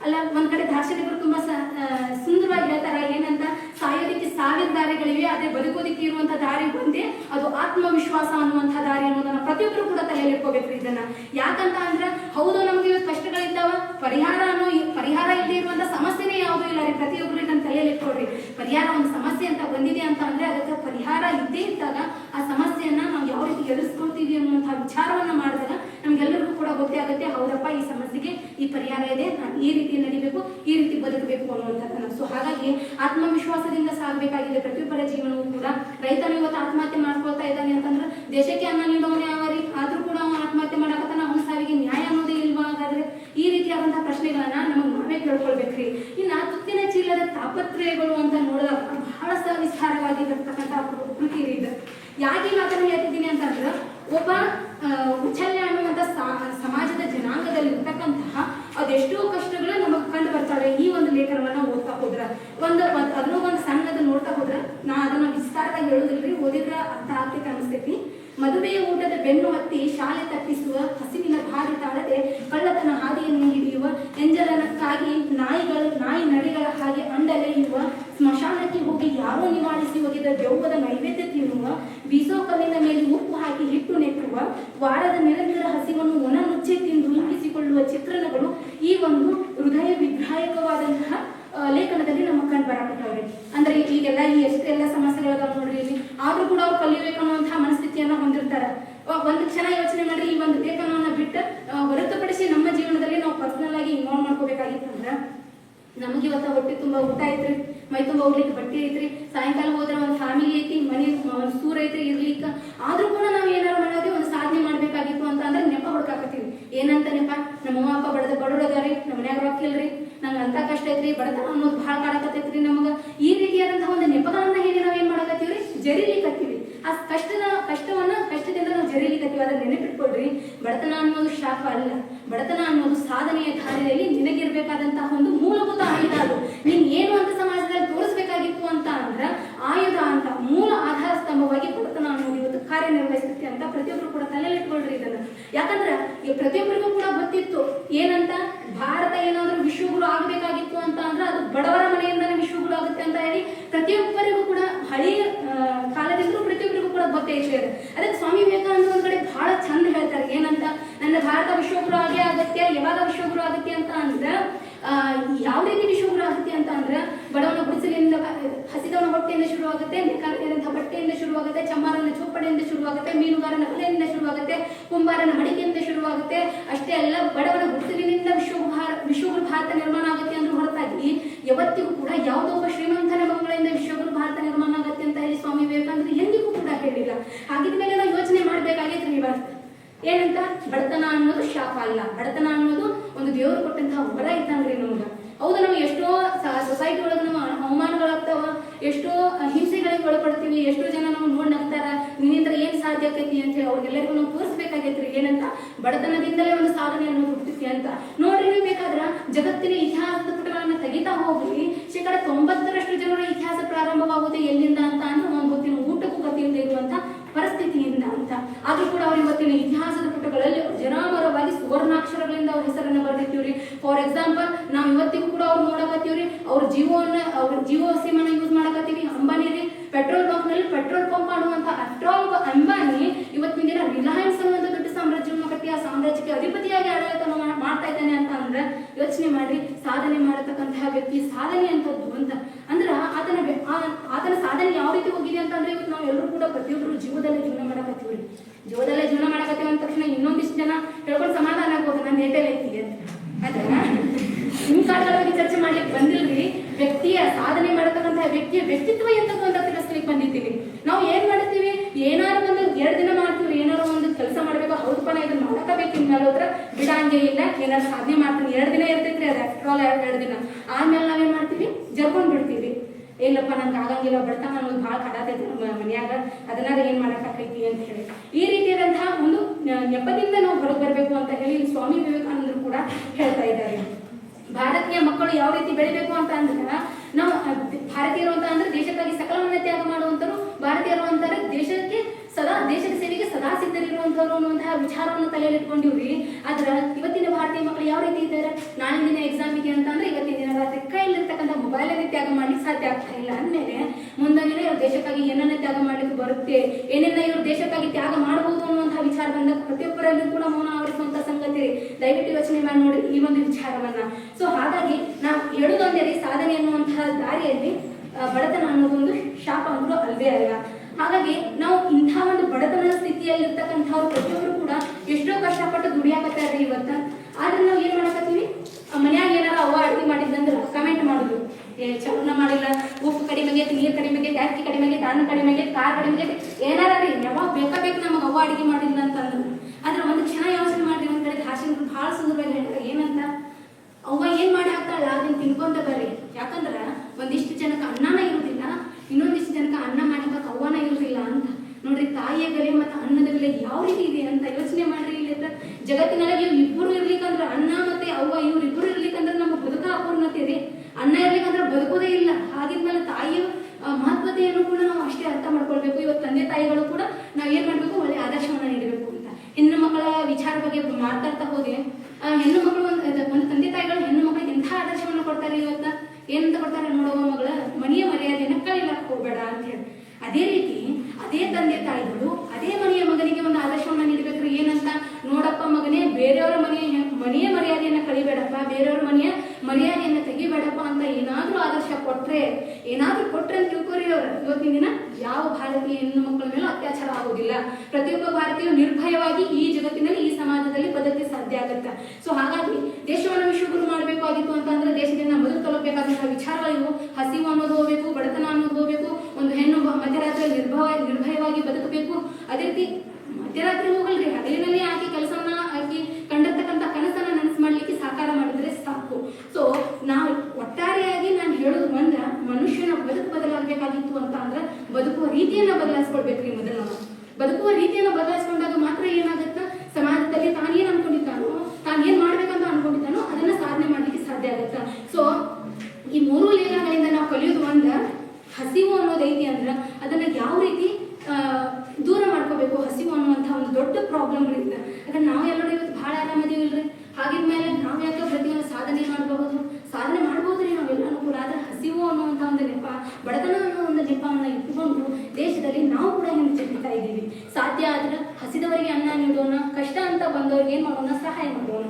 ಅಲ್ಲ ಒಂದ್ ಕಡೆ ದಾರ್ಶನಿಕರು ತುಂಬಾ ಸ- ಆ, ಸುಂದರವಾಗಿ ಹೇಳ್ತಾರ ಏನಂತ ಸಾಯೋದಕ್ಕೆ ಸಾವಿರ ದಾರಿಗಳಿವೆ ಅದೇ ಬದುಕೋದಿಕ್ಕೆ ಇರುವಂತಹ ದಾರಿ ಒಂದೇ, ಅದು ಆತ್ಮವಿಶ್ವಾಸ ಅನ್ನುವಂತಹ ದಾರಿ ಅನ್ನೋದನ್ನ ಪ್ರತಿಯೊಬ್ಬರು ಕೂಡ ತಲೆಯಲ್ಲಿ ಇಟ್ಕೋಬೇಕ್ರಿ ಇದನ್ನ. ಯಾಕಂತ ಅಂದ್ರೆ, ಹೌದು, ನಮ್ಗೆ ಇವತ್ತು ಕಷ್ಟಗಳಿದ್ದಾವ ಪರಿಹಾರ ಅನ್ನೋ ಪರಿಹಾರ ಇಲ್ಲದೆ ಇರುವಂತ ಸಮಸ್ಯೆನೇ ಯಾವುದೂ ಇಲ್ಲ ರೀ. ಪ್ರತಿಯೊಬ್ಬರು ಇದನ್ನ ತಲೆಯಲ್ಲಿ ಇಟ್ಕೊಳ್ರಿ. ಪರಿಹಾರ ಒಂದು ಸಮಸ್ಯೆ ಅಂತ ಬಂದಿದೆ ಅಂತ ಅಂದ್ರೆ ಅದಕ್ಕೆ ಪರಿಹಾರ ಇದ್ದೇ ಇದ್ದಾಗ ಆ ಸಮಸ್ಯೆಯನ್ನ ನಾವು ಯಾವ ರೀತಿ ಎದುರಿಸ್ಕೊಳ್ತೀವಿ ಅನ್ನುವಂಥ ವಿಚಾರವನ್ನ ಮಾಡಿದಾಗ ನಮ್ಗೆಲ್ಲರಿಗೂ ಕೂಡ ಗೊತ್ತೇ ಆಗುತ್ತೆ ಹೌದಪ್ಪ ಈ ಸಮಸ್ಯೆಗೆ ಈ ಪರಿಹಾರ ಇದೆ, ನಾನು ಈ ರೀತಿ ನಡಿಬೇಕು, ಈ ರೀತಿ ಬದುಕಬೇಕು ಅನ್ನುವಂಥದ್ದನ್ನ ಸೊ ಹಾಗಾಗಿ ಆತ್ಮವಿಶ್ವಾಸದಿಂದ ಸಾಗಬೇಕಾಗಿದೆ. ಪ್ರತಿಯೊಬ್ಬರ ಜೀವನವೂ ಕೂಡ ರೈತನು ಇವತ್ತು ಆತ್ಮಹತ್ಯೆ ಮಾಡ್ಕೊಳ್ತಾ ಇದ್ದಾನೆ ಅಂತಂದ್ರೆ ದೇಶಕ್ಕೆ ಅನ್ನ ನೀಡೋನೇ ರೀತಿ ಆದರೂ ಕೂಡ ಅವನು ಆತ್ಮಹತ್ಯೆ ಮಾಡಕತ್ತಾನ, ಅವನ ಸಾವಿಗೆ ನ್ಯಾಯ ಅನ್ನೋದೇ ಇಲ್ವಾ ಹಾಗಾದ್ರೆ? ಈ ಪ್ರಶ್ನೆಗಳನ್ನ ನಮಗೆ ನಾವೇ ಕೇಳ್ಕೊಳ್ಬೇಕ್ರಿ. ಇನ್ನ ತುತ್ತಿನ ಚೀಲದ ತಾಪತ್ರಯಗಳು ಅಂತ ನೋಡಿದಾಗ ಬಹಳ ಸವಿಸ್ತಾರವಾಗಿ ಬರ್ತಕ್ಕಂತಹ ಕೃತಿ ಇದು. ಯಾಕೆ ಮಾತನ್ನ ಹೇಳ್ತಿದ್ದೀನಿ ಅಂತಂದ್ರ, ಒಬ್ಬ ಅನ್ನುವಂಥ ಸಾ- ಸಮಾಜದ ಜನಾಂಗದಲ್ಲಿ ಇರ್ತಕ್ಕಂತಹ ಅದೆಷ್ಟೋ ಕಷ್ಟಗಳು ನಮಗೆ ಕಂಡು ಬರ್ತಾವೆ ಈ ಒಂದು ಲೇಖನವನ್ನ ಓದ್ತಾ ಹೋದ್ರ. ಒಂದು, ಒಂದ್- ಅದನ್ನ ಒಂದು ಸಣ್ಣದ ನೋಡ್ತಾ ಹೋದ್ರ ನಾ ಅದನ್ನ ವಿಸ್ತಾರವಾಗಿ ಹೇಳುದಿಲ್ರಿ, ಓದಿದ್ರ ಅರ್ಥ ಆಗ್ತೈತೆ ಅನಿಸ್ತೈತಿ ಮದುವೆಯ ಊಟದ ಬೆನ್ನು ಹತ್ತಿ ಶಾಲೆ ತಪ್ಪಿಸುವ ಹಸಿವಿನ ಭಾರಿ ತಾಳದೆ ಕಳ್ಳತನ ಹಾದಿಯನ್ನು ಹಿಡಿಯುವ ಎಂಜಲನಕ್ಕಾಗಿ ನಾಯಿಗಳು ನಾಯಿ ನಡೆಗಳ ಹಾಗೆ ಅಂಡಲೆಯುವ ಸ್ಮಶಾನಕ್ಕೆ ಹೋಗಿ ಯಾರೋ ನಿವಾರಿಸಿ ಒಗೆದ ದೆವ್ವದ ನೈವೇದ್ಯ ತಿನ್ನುವ ಬೀಸೋ ಕಲ್ಲಿನ ಮೇಲೆ ಉಪ್ಪು ಹಾಕಿ ಹಿಟ್ಟು ನೆಟ್ಟುವ ವಾರದ ನಿರಂತರ ಹಸಿವನ್ನು ಒಣ ಮುಚ್ಚೆ ತಿಂದು ಹಿಂಗಿಸಿಕೊಳ್ಳುವ ಚಿತ್ರಣಗಳು ಈ ಒಂದು ಹೃದಯ ವಿಧಾಯಕವಾದಂತಹ ಆ, ಲೇಖನದಲ್ಲಿ ನಮಗೆ ಕಂಡು ಬರಾಕತ್ತವ್ರಿ ಅಂದ್ರೆ ಈಗೆಲ್ಲ ಈ ಎಷ್ಟೆಲ್ಲ ಸಮಸ್ಯೆಗಳದಾವ ನೋಡ್ರಿ ಇಲ್ಲಿ ಆದ್ರೂ ಕೂಡ ಅವ್ರು ಕಲಿಬೇಕು ಅನ್ನುವಂತಹ ಮನಸ್ಥಿತಿಯನ್ನ ಹೊಂದಿರ್ತಾರ ಅಹ್ ಒಂದು ಕ್ಷಣ ಯೋಚನೆ ಮಾಡ್ರಿ ಈ ಒಂದು ಲೇಖನವನ್ನ ಬಿಟ್ಟು ಅಹ್, ಹೊರತುಪಡಿಸಿ ನಮ್ಮ ಜೀವನದಲ್ಲಿ ನಾವು ಪರ್ಸನಲ್ ಆಗಿ ಇನ್ವಾಲ್ವ್ ಮಾಡ್ಕೋಬೇಕಾಗಿತ್ತಂದ್ರ ನಮಗೆ ಇವತ್ತ ಹೊಟ್ಟೆ ತುಂಬಾ ಊಟ ಐತ್ರಿ ಮೈ ತುಂಬ ಹೋಗ್ಲಿಕ್ಕೆ ಬಟ್ಟೆ ಐತ್ರಿ? ಸಾಯಂಕಾಲ ಹೋದ್ರೆ ಒಂದು ಫ್ಯಾಮಿಲಿ ಐತಿ, ಮನೆ ಸೂರ್ ಐತ್ರಿ ಇರ್ಲಿಕ್ಕ. ಆದ್ರೂ ಕೂಡ ನಾವು ಏನಾರು ಮಾಡೋದು ಒಂದು ಸಾಧನೆ ಮಾಡ್ಬೇಕಾಗಿತ್ತು ಅಂತ ಅಂದ್ರೆ ನೆಪ ಹುಡ್ಕಾಕತ್ತೀವಿ ಏನಂತ ನೆಪ ನಮ್ಮ ಅವ್ವ ಅಪ್ಪ ಬಡದ ಬಡವ್ರು ಅದಾರಿ ನಮ್ಮ ಮನ್ಯಾಗ ರೊಕ್ಕ ಇಲ್ರಿ ನಂಗೆ ಅಂತ ಕಷ್ಟ ಐತ್ರಿ ಬಡತನ ಅನ್ನೋದು ಭಾಳ ಕಾಡಕತ್ತೈತ್ರಿ ನಮಗ ಈ ರೀತಿಯಾದಂತಹ ಒಂದು ನೆಪಗಳನ್ನ ಹೇಳಿ ನಾವ್ ಏನ್ ಮಾಡಕತ್ತೀವ್ರಿ ಜರಿಲಿಕತ್ತೀವಿ ಆ ಕಷ್ಟದ ಕಷ್ಟವನ್ನ ಕಷ್ಟದಿಂದ ನಾವು ಜರಿಲಿಕತ್ತೀವಿ ಅದನ್ನ ನೆನಪಿಟ್ಕೊಳ್ರಿ ಬಡತನ ಅನ್ನೋದು ಶಾಪ ಅಲ್ಲ ಬಡತನ ಅನ್ನೋದು ಸಾಧನೆಯ ದಾರಿಯಲ್ಲಿ ನಿನಗಿರ್ಬೇಕಾದಂತಹ ಒಂದು ಮೂಲಭೂತ ಆಯುಧ ಅದು ನೀನ್ ಏನು ಅಂತ ಸಮಾಜದಲ್ಲಿ ತೋರಿಸ್ಬೇಕಾಗಿತ್ತು ಅಂತ ಅಂದ್ರ ಆಯುಧ ಅಂತ ಮೂಲ ಆಧಾರ ಸ್ತಂಭ ಸ್ತಂಭವಾಗಿ ಬಡತನ ಅನ್ನೋದು ಇವತ್ತು ಕಾರ್ಯನಿರ್ವಹಿಸುತ್ತೆ ಅಂತ ಪ್ರತಿಯೊಬ್ಬರು ಕೂಡ ತಲೆಯಲ್ಲಿ ಇಟ್ಕೊಳ್ರಿ ಇದನ್ನ ಯಾಕಂದ್ರೆ ಈ ಪ್ರತಿಯೊಬ್ಬರಿಗೂ ಕೂಡ ಗೊತ್ತಿತ್ತು ಏನಂತ ಭಾರತ ಏನಾದ್ರೂ ವಿಶ್ವಗುರು ಆಗಬೇಕಾಗಿತ್ತು ಅಂತ ಅಂದ್ರೆ ಅದು ಬಡವರ ಮನೆಯಿಂದನೇ ವಿಶ್ವಗುರು ಆಗುತ್ತೆ ಅಂತ ಹೇಳಿ ಪ್ರತಿಯೊಬ್ಬರಿಗೂ ಕೂಡ ಹಳೆಯ ಆ, ಕಾಲದಿಂದಲೂ ಪ್ರತಿಯೊಬ್ಬರಿಗೂ ಕೂಡ ಗೊತ್ತೈತೆ ಅದು. ಅದಕ್ಕೆ ಸ್ವಾಮಿ ವಿವೇಕಾನಂದ ಒಂದ್ ಕಡೆ ಬಹಳ ಚಂದ ಹೇಳ್ತಾರೆ ಏನಂತ ನನ್ನ ಭಾರತ ವಿಶ್ವಗುರು ಆಗೇ ಆಗತ್ತೆ ಯಾವಾಗ ವಿಶ್ವಗುರು ಆಗುತ್ತೆ ಅಂತ ಅಂದ್ರೆ ಯಾವ ರೀತಿ ವಿಶ್ವಗುರು ಆಗುತ್ತೆ ಅಂತ ಅಂದ್ರ, ಬಡವನ ಗುಡಿಸಲಿಂದ ಹಸಿದವನ ಹೊಟ್ಟೆಯಿಂದ ಶುರುವಾಗುತ್ತೆ ನೇಕಾರರಿಂದ ಬಟ್ಟೆಯಿಂದ ಶುರುವಾಗುತ್ತೆ, ಚಮ್ಮಾರನ ಚೋಪಡೆಯಿಂದ ಶುರುವಾಗುತ್ತೆ, ಮೀನುಗಾರನ ಬಲೆಯಿಂದ ಶುರುವಾಗುತ್ತೆ, ಕುಂಬಾರನ ಮಡಿಕೆಯಿಂದ ಶುರುವಾಗುತ್ತೆ, ಅಷ್ಟೇ ಅಲ್ಲ, ಬಡವನ ಗುಡಿಸಲಿನಿಂದ ವಿಶ್ವ ಭಾರ ವಿಶ್ವಗುರು ಭಾರತ ನಿರ್ಮಾಣ ಆಗುತ್ತೆ ಅಂದ್ರೆ ಹೊರತಾಗಿ, ಯಾವತ್ತಿಗೂ ಕೂಡ ಯಾವುದೋ ಒಬ್ಬ ಶ್ರೀಮಂತನ ಮಗಳಿಂದ ವಿಶ್ವಗುರು ಭಾರತ ನಿರ್ಮಾಣ ಆಗುತ್ತೆ ಅಂತ ಹೇಳಿ ಸ್ವಾಮಿ ವಿವೇಕಾನಂದರು ಎಂದಿಗೂ ಕೂಡ ಹೇಳಿಲ್ಲ. ಹಾಗಿದ್ಮೇಲೆ ನಾವು ಯೋಚನೆ ಮಾಡ್ಬೇಕಾಗಿತ್ತು ಇವಾಗ ಏನಂತ? ಬಡತನ ಅನ್ನೋದು ಶಾಪ ಅಲ್ಲ. ಬಡತನ ಅನ್ನೋದು ಒಂದು ದೇವರು ಕೊಟ್ಟಂತಹ ವರ ಇದ್ದಂಗ್ರಿ ನಮ್ಗೆ. ಹೌದು, ನಾವು ಎಷ್ಟೋ ಸೊಸೈಟಿ ಒಳಗೆ ನಮ್ಮ ಅವಮಾನಗಳಾಗ್ತಾವ, ಎಷ್ಟೋ ಹಿಂಸೆಗಳಿಗೆ ಒಳಪಡ್ತೀವಿ, ಎಷ್ಟೋ ಜನ ನಾವು ನೋಡ್ ನಗ್ತಾರ ನಿನ್ನಿಂದ ಏನ್ ಸಾಧ್ಯ ಆಕೈತಿ ಅಂತ ಹೇಳಿ ಅವ್ರಿಗೆಲ್ಲರಿಗೂ ನಾವು ತೋರಿಸ್ಬೇಕಾಗೈತ್ರಿ. ಏನಂತ? ಬಡತನದಿಂದಲೇ ಒಂದು ಸಾಧನೆ ಅನ್ನೋದು ಅಂತ. ನೋಡ್ರಿ ನೀವು ಬೇಕಾದ್ರ, ಜಗತ್ತಿನ ಇತಿಹಾಸದ ಪುಟಗಳನ್ನ ತೆಗಿತಾ ಹೋಗ್ರಿ. ಶೇಕಡ ತೊಂಬತ್ತರಷ್ಟು ಜನರ ಇತಿಹಾಸ ಪ್ರಾರಂಭವಾಗುತ್ತೆ ಎಲ್ಲಿಂದ ಅಂತ ಅನ್ನೋ ಒಂದು ಹೊತ್ತಿನ ಊಟಕ್ಕೂ ಗತಿಯಿಲ್ಲದೆ ಇರುವಂತ ಪರಿಸ್ಥಿತಿಯಿಂದ ಅಂತ. ಆದ್ರೂ ಕೂಡ ಅವ್ರು ಇವತ್ತಿನ ಇತಿಹಾಸದ ಪುಟಗಳಲ್ಲಿ ಜನಾಮರವಾಗಿ ಸುವರ್ಣಾಕ್ಷರಗಳಿಂದ ಅವ್ರ ಹೆಸರನ್ನ ರೀ ಫಾರ್ ಎಕ್ಸಾಂಪಲ್ ನಾವು ಇವತ್ತಿಗೂ ಕೂಡ ಅವ್ರು ನೋಡಕತ್ತೀವ್ರಿ. ಅವ್ರ ಜೀವವನ್ನ ಅವ್ರ ಜಿಯೋ ಸಿಮ್ ಅನ್ನ ಯೂಸ್ ಮಾಡಕತ್ತೀವಿ. ಅಂಬಾನಿ ರೀ ಪೆಟ್ರೋಲ್ ಬಂಕ್ನಲ್ಲಿ ಪೆಟ್ರೋಲ್ ಪಂಪ್ ಮಾಡುವಂತ ಅಟ್ರಾಲ್ ಅಂಬಾನಿ ಇವತ್ತಿನ ದಿನ ರಿಲಯನ್ಸ್ ಅನ್ನುವಂತ ದೊಡ್ಡ ಸಾಮ್ರಾಜ್ಯವನ್ನು ಕಟ್ಟಿ ಆ ಸಾಮ್ರಾಜ್ಯಕ್ಕೆ ಅಧಿಪತಿಯಾಗಿ ಆಡಳಿತ ಮಾಡ್ತಾ ಇದ್ದಾನೆ ಅಂತ ಅಂದ್ರೆ ಯೋಚನೆ ಮಾಡಿ ಸಾಧನೆ ಮಾಡತಕ್ಕಂತಹ ವ್ಯಕ್ತಿ ಸಾಧನೆ ಅಂತದ್ದು ಅಂತ. ಅಂದ್ರ ಆತನ ವ್ಯ- ಆ- ಆತನ ಸಾಧನೆ ಯಾವ ರೀತಿ ಹೋಗಿದೆ ಅಂತಂದ್ರೆ ಇವತ್ತು ನಾವು ಎಲ್ಲರೂ ಕೂಡ ಪ್ರತಿಯೊಬ್ಬರು ಜೀವದಲ್ಲೇ ಜೀವನ ಮಾಡಕತ್ತೀವ್ರಿ. ಜೀವದಲ್ಲೇ ಜೀವನ ಮಾಡಕತ್ತೀವಿ ಅಂದ ತಕ್ಷಣ ಇನ್ನೊಂದಿಷ್ಟು ಜನ ಹೇಳ್ಕೊಂಡು ಸಮಾಧಾನ ಆಗ್ಬೋದು. ನನ್ನ ಏಟೆಲ್ ಅಂತ. ನಿಮ್ಮ ನಿಮ್ ಕಾರ್ಡ್ಗಳ ಬಗ್ಗೆ ಚರ್ಚೆ ಮಾಡ್ಲಿಕ್ಕೆ ಬಂದಿಲ್ರಿ. ವ್ಯಕ್ತಿಯ ಸಾಧನೆ ಮಾಡತಕ್ಕಂತಹ ವ್ಯಕ್ತಿಯ ವ್ಯಕ್ತಿತ್ವ ಎಂತದ್ದು ಅಂತ ತಿಳಿಸ್ಲಿಕ್ಕೆ ಬಂದಿದ್ದೀವಿ. ನಾವು ಏನ್ ಮಾಡ್ತೀವಿ? ಏನಾರು ಒಂದು ಎರಡು ದಿನ ಮಾಡ್ತೀವಿ. ಏನಾರು ಒಂದು ಕೆಲಸ ಮಾಡ್ಬೇಕು. ಹೌದಪ್ಪ ನಾ ಇದನ್ನ ಮಾಡಕಬೇಕು ಇನ್ಮೇಲೆ ಹೋದ್ರ ಬಿಡಂಗೆ ಇಲ್ಲ. ಏನಾರು ಸಾಧನೆ ಮಾಡ್ತೀನಿ. ಎರಡು ದಿನ ಇರ್ತೈತ್ರಿ. ಅದು ಆಫ್ಟರ್ ಎರಡು ದಿನ ಆಮೇಲೆ ನಾವೇನ್ ಮಾಡ್ತೀವಿ ಜರ್ಕೊಂಡ್ ಬಿಡ್ತೀವಿ ಇಲ್ಲಪ್ಪ ನಂಗೆ ಆಗಂಗಿಲ್ಲ, ಬಡತನ ಅನ್ನೋದು ಭಾಳ ಕಡತೈತಿ ನಮ್ಮ ಮನ್ಯಾಗ. ಅದನ್ನಾರ ಏನು ಮಾಡೋಕ್ಕಾಕೈತಿ ಅಂತ ಹೇಳಿ. ಈ ರೀತಿಯಾದಂತಹ ಒಂದು ನೆಪದಿಂದ ನಾವು ಹೊರಗೆ ಬರಬೇಕು ಅಂತ ಹೇಳಿ ಸ್ವಾಮಿ ವಿವೇಕಾನಂದರು ಕೂಡ ಹೇಳ್ತಾ ಇದ್ದಾರೆ. ಭಾರತೀಯ ಮಕ್ಕಳು ಯಾವ ರೀತಿ ಬೆಳಿಬೇಕು ಅಂತ ಅಂದ್ರೆ, ನಾವು, ಭಾರತೀಯರು ಅಂತ ಅಂದ್ರೆ ದೇಶಕ್ಕಾಗಿ ಸಕಲವನ್ನ ತ್ಯಾಗ ಮಾಡುವಂತರು ಭಾರತೀಯರು ಅಂತಾರೆ. ದೇಶಕ್ಕೆ ಸದಾ ದೇಶದ ಸೇವೆಗೆ ಸದಾ ಸಿದ್ಧರಿರುವಂತವರು ಅನ್ನುವಂತಹ ವಿಚಾರವನ್ನು ತಲೆಯಲ್ಲಿ ಇಟ್ಕೊಂಡಿವ್ರಿ. ಆದ್ರ ಇವತ್ತಿನ ಭಾರತೀಯ ಮಕ್ಕಳು ಯಾವ ರೀತಿ ಇದ್ದಾರೆ? ನಾಳೆ ದಿನ ಎಕ್ಸಾಮಿಗೆ ಅಂತ ಅಂದ್ರೆ ಇವತ್ತಿನ ದಿನ ರಾತ್ರಿ ಕೈಯಲ್ಲಿರ್ತಕ್ಕಂಥ ಮೊಬೈಲ್ ಅನ್ನು ತ್ಯಾಗ ಮಾಡ್ಲಿಕ್ಕೆ ಸಾಧ್ಯ ಆಗ್ತಾ ಇಲ್ಲ ಅಂದ್ಮೇಲೆ ಮುಂದಾಗಿನ ಇವ್ರ ದೇಶಕ್ಕಾಗಿ ಏನನ್ನ ತ್ಯಾಗ ಮಾಡ್ಲಿಕ್ಕೆ ಬರುತ್ತೆ ಏನೇನ ಇವ್ರ ದೇಶಕ್ಕಾಗಿ ತ್ಯಾಗ ಮಾಡಬಹುದು ಅನ್ನುವಂತಹ ವಿಚಾರ ಬಂದಾಗ ಪ್ರತಿಯೊಬ್ಬರಲ್ಲೂ ಕೂಡ ಮೌನ ಆವರಿಸುವಂತ ಸಂಗತಿ ದಯವಿಟ್ಟು ಯೋಚನೆ ಮಾಡಿ ನೋಡಿ ಈ ಒಂದು ವಿಚಾರವನ್ನ. ಸೊ ಹಾಗಾಗಿ ನಾವು ಹೇಳುದೊಂದೇ ರೀ ಸಾಧನೆ ಅನ್ನುವಂತಹ ದಾರಿಯಲ್ಲಿ ಬಡತನ ಅನ್ನೋದೊಂದು ಶಾಪ ಅಂದ್ರೂ ಅಲ್ವೇ ಅಲ್ಲ ಹಾಗಾಗಿ ನಾವು ಇಂಥ ಒಂದು ಬಡತನ ಸ್ಥಿತಿಯಲ್ಲಿ ಇರ್ತಕ್ಕಂಥವ್ರು ಪ್ರತಿಯೊಬ್ಬರು ಕೂಡ ಎಷ್ಟೋ ಕಷ್ಟಪಟ್ಟು ದುಡಿಯಾಕತ್ತಾರ ಇವತ್ತ. ಆದ್ರೆ ನಾವು ಏನ್ ಮಾಡಕತ್ತೀವಿ? ಮನ್ಯಾಗ ಏನಾರ ಅವ್ವ ಅಡುಗೆ ಮಾಡಿದ್ದಂದ್ರೆ ಕಮೆಂಟ್ ಮಾಡುದು. ಚಲೋನ ಮಾಡಿಲ್ಲ, ಉಪ್ಪು ಕಡಿಮೆ ಆಗೈತಿ, ನೀರು ಕಡಿಮೆ ಆಗೈತಿ, ಅಕ್ಕಿ ಕಡಿಮೆ ಆಗೈತಿ, ಹಣ್ಣು ಕಡಿಮೆ ಆಗೈತಿ, ಕಾರ್ ಕಡಿಮೆ ಆಗೈತಿ, ಏನಾರ ರೀ, ಯಾವಾಗ ಬೇಕಾ ಬೇಕು ನಮಗೆ ಅವ್ವ ಅಡುಗೆ ಮಾಡಿಲ್ಲ ಅಂತಂದ್ರೆ ಆದ್ರೆ ಒಂದು ಕ್ಷಣ ಯೋಚನೆ ಮಾಡ್ರಿ, ಒಂದ್ ಕಡೆ ಹಾಸಿನ ಭಾಳ ಸುಂದರವಾಗಿ ಹೇಳ್ತಾರೆ ಏನಂತ? ಅವ್ವ ಏನ್ ಮಾಡಿ ಹಾಕ್ತಾಳ ಅದನ್ನ ತಿನ್ಕೊಂತ ಬರ್ರಿ. ಯಾಕಂದ್ರ ಒಂದಿಷ್ಟು ಜನಕ್ಕೆ ಅನ್ನನ ಇರುದಿಲ್ಲ ಇನ್ನೊಂದಿಷ್ಟು ಜನಕ್ಕೆ ಅನ್ನ ಮಾಡಿದಾಗ ಅವ್ವನ ಇರುದಿಲ್ಲ ಅಂತ ನೋಡ್ರಿ ತಾಯಿಯ ಬೆಲೆ ಮತ್ತು ಅನ್ನದ ಬೆಲೆ ಯಾವ ರೀತಿ ಇದೆ ಅಂತ ಯೋಚನೆ ಮಾಡ್ರಿ ಇಲ್ಲಿ ಹತ್ರ. ಜಗತ್ತಿನಲ್ಲಿ ಇಬ್ಬರು ಇರ್ಲಿಕ್ಕಂದ್ರೆ ಅನ್ನ ಮತ್ತೆ ಅವ್ವ ಇವ್ರು ಇಬ್ಬರು ಇರ್ಲಿಕ್ಕಂದ್ರೆ ನಮ್ಮ ಬದುಕ ಅಪೂರ್ಣತೆ ಇದೆ ಅನ್ನ ಇರ್ಲಿಕ್ಕಂದ್ರೆ ಬದುಕೋದೇ ಇಲ್ಲ ಹಾಗಿದ್ಮೇಲೆ ತಾಯಿಯ ಆ, ಮಹತ್ವತೆಯನ್ನು ಕೂಡ ನಾವು ಅಷ್ಟೇ ಅರ್ಥ ಮಾಡ್ಕೊಳ್ಬೇಕು ಇವತ್ತು ತಂದೆ ತಾಯಿಗಳು ಕೂಡ ನಾವ್ ಏನ್ ಮಾಡ್ಬೇಕು ಒಳ್ಳೆ ಆದರ್ಶವನ್ನ ನೀಡಬೇಕು ಅಂತ ಹೆಣ್ಣು ಮಕ್ಕಳ ವಿಚಾರ ಬಗ್ಗೆ ಮಾತಾಡ್ತಾ ಹೋಗಿ ಆ, ಹೆಣ್ಣು ಮಕ್ಕಳು ಒಂದು ಅದು ಒಂದು ತಂದೆ ತಾಯಿಗಳು ಹೆಣ್ಣು ಮಕ್ಕಳಿಗೆ ಇಂಥ ಆದರ್ಶವನ್ನು ಕೊಡ್ತಾರೆ ಇವತ್ತ ಏನಂತ ಕೊಡ್ತಾರೆ ನೋಡುವ ಮಗಳ ಮನೆಯ ಮರ್ಯಾದೆಯನ್ನು ಕಳಿಲಕ್ಕೆ ಹೋಗ್ಬೇಡ ಅಂತ ಹೇಳಿ ಅದೇ ರೀತಿ ಅದೇ ತಂದೆ ತಾಯಿಗಳು ಅದೇ ಮನೆಯ ಮಗನಿಗೆ ಒಂದು ಆದರ್ಶವನ್ನ ನೀಡಬೇಕ್ರಿ ಏನಂತ ನೋಡಪ್ಪ ಮಗನೇ ಬೇರೆಯವರ ಮನೆಯ ಹೆ- ಮನೆಯ ಮರ್ಯಾದೆಯನ್ನ ಕಳಿಬೇಡಪ್ಪ ಬೇರೆಯವರ ಮನೆಯ ಮರ್ಯಾದೆಯನ್ನ ತೆಗಿಬೇಡಪ್ಪ ಅಂತ ಏನಾದ್ರೂ ಆದರ್ಶ ಕೊಟ್ರೆ ಏನಾದ್ರೂ ಕೊಟ್ರೆ ಅಂತ ತಿಳ್ಕೊರಿ ಅವ್ರು ಇವತ್ತಿನ ದಿನ ಯಾವ ಭಾರತೀಯ ಹೆಣ್ಣು ಮಕ್ಕಳ ಮೇಲೂ ಅತ್ಯಾಚಾರ ಆಗೋದಿಲ್ಲ ಪ್ರತಿಯೊಬ್ಬ ಭಾರತೀಯರು ನಿರ್ಭಯವಾಗಿ ಈ ಜಗತ್ತಿನಲ್ಲಿ ಈ ಸಮಾಜದಲ್ಲಿ ಬದುಕಿ ಸಾಧ್ಯ ಆಗುತ್ತೆ ಸೊ ಹಾಗಾಗಿ ದೇಶವನ್ನು ವಿಶ್ವಗುರು ಮಾಡಬೇಕಾಗಿತ್ತು ಅಂತಂದ್ರೆ ದೇಶದಿಂದ ಮೊದಲು ತಲುಪಬೇಕಾದಂತಹ ವಿಚಾರಗಳು ಇವು. ಹಸಿವು ಅನ್ನೋದು ಹೋಗಬೇಕು, ಬಡತನ ಅನ್ನೋದು ಹೋಗಬೇಕು, ಒಂದು ಹೆಣ್ಣು ಮಧ್ಯರಾತ್ರಿ ನಿರ್ಭಯ ನಿರ್ಭಯವಾಗಿ ಬದುಕಬೇಕು. ಅದೇ ರೀತಿ ಮಧ್ಯರಾತ್ರಿ ಹೋಗಲ್ರಿ, ಹಗಲಿನಲ್ಲಿ ಆಕೆ ಕೆಲಸವನ್ನ ಆಕೆ ಕಂಡಿರ್ತಕ್ಕಂಥ ಕನಸನ್ನ ನನಸು ಮಾಡ್ಲಿಕ್ಕೆ ಸಾಕಾರ ಮಾಡಿದ್ರೆ ಸಾಕು. ಸೊ ನಾವು ಒಟ್ಟಾರೆಯಾಗಿ ನಾನು ಹೇಳೋದು ಒಂದ, ಮನುಷ್ಯನ ಬದುಕು ಬದಲಾಗಬೇಕಾಗಿತ್ತು ಅಂತ ಅಂದ್ರೆ ಬದುಕುವ ರೀತಿಯನ್ನ ಬದಲಾಯಿಸ್ಕೊಳ್ಬೇಕ್ರಿ ಮೊದಲು ನಾವು. ಬದುಕುವ ರೀತಿಯನ್ನ ಬದಲಾಯಿಸ್ಕೊಂಡಾಗ ಮಾತ್ರ ಏನಾಗುತ್ತ ಸಮಾಜದಲ್ಲಿ ತಾನೇನ್ ಅನ್ಕೊಂಡಿದ್ದಾನೋ ತಾನು ಏನ್ ಮಾಡ್ಬೇಕಂತ ಅನ್ಕೊಂಡಿದ್ದಾನೋ ಅದನ್ನ ಸಾಧನೆ ಮಾಡ್ಲಿಕ್ಕೆ ಸಾಧ್ಯ ಆಗುತ್ತ ಸೊ ಈ ಮೂರು ಲೀಲಗಳಿಂದ ನಾವು ಕಲಿಯೋದು ಒಂದ ಹಸಿವು ಅನ್ನೋದೈತಿ ಅಂದ್ರ ಅದನ್ನ ಯಾವ ರೀತಿ ಆ, ತಗೊಂಡ್ರಿ ಇದನ್ನ ಯಾಕಂದ್ರೆ ನಾವು ಎಲ್ಲರೂ ಇವತ್ತು ಭಾಳ ಆರಾಮದೀವಿ ಇಲ್ರಿ ಹಾಗಿದ್ಮೇಲೆ ನಾವು ಯಾಕೆ ಪ್ರತಿಯೊಂದು ಸಾಧನೆ ಮಾಡಬಹುದು ಸಾಧನೆ ಮಾಡ್ಬೋದ್ರಿ ನಾವೆಲ್ಲನೂ ಕೂಡ ಆದ್ರೆ ಹಸಿವು ಅನ್ನುವಂಥ ಒಂದು ನೆಪ ಬಡತನ ಅನ್ನೋ ಒಂದು ನೆಪವನ್ನ ದೇಶದಲ್ಲಿ ನಾವು ಕೂಡ ಹಿಂದೆ ಇದ್ದೀವಿ. ಸಾಧ್ಯ ಆದ್ರೆ ಹಸಿದವರಿಗೆ ಅನ್ನ ನೀಡೋಣ, ಕಷ್ಟ ಅಂತ ಬಂದವ್ರಿಗೆ ಏನ್ ಮಾಡೋಣ, ಸಹಾಯ ಮಾಡೋಣ.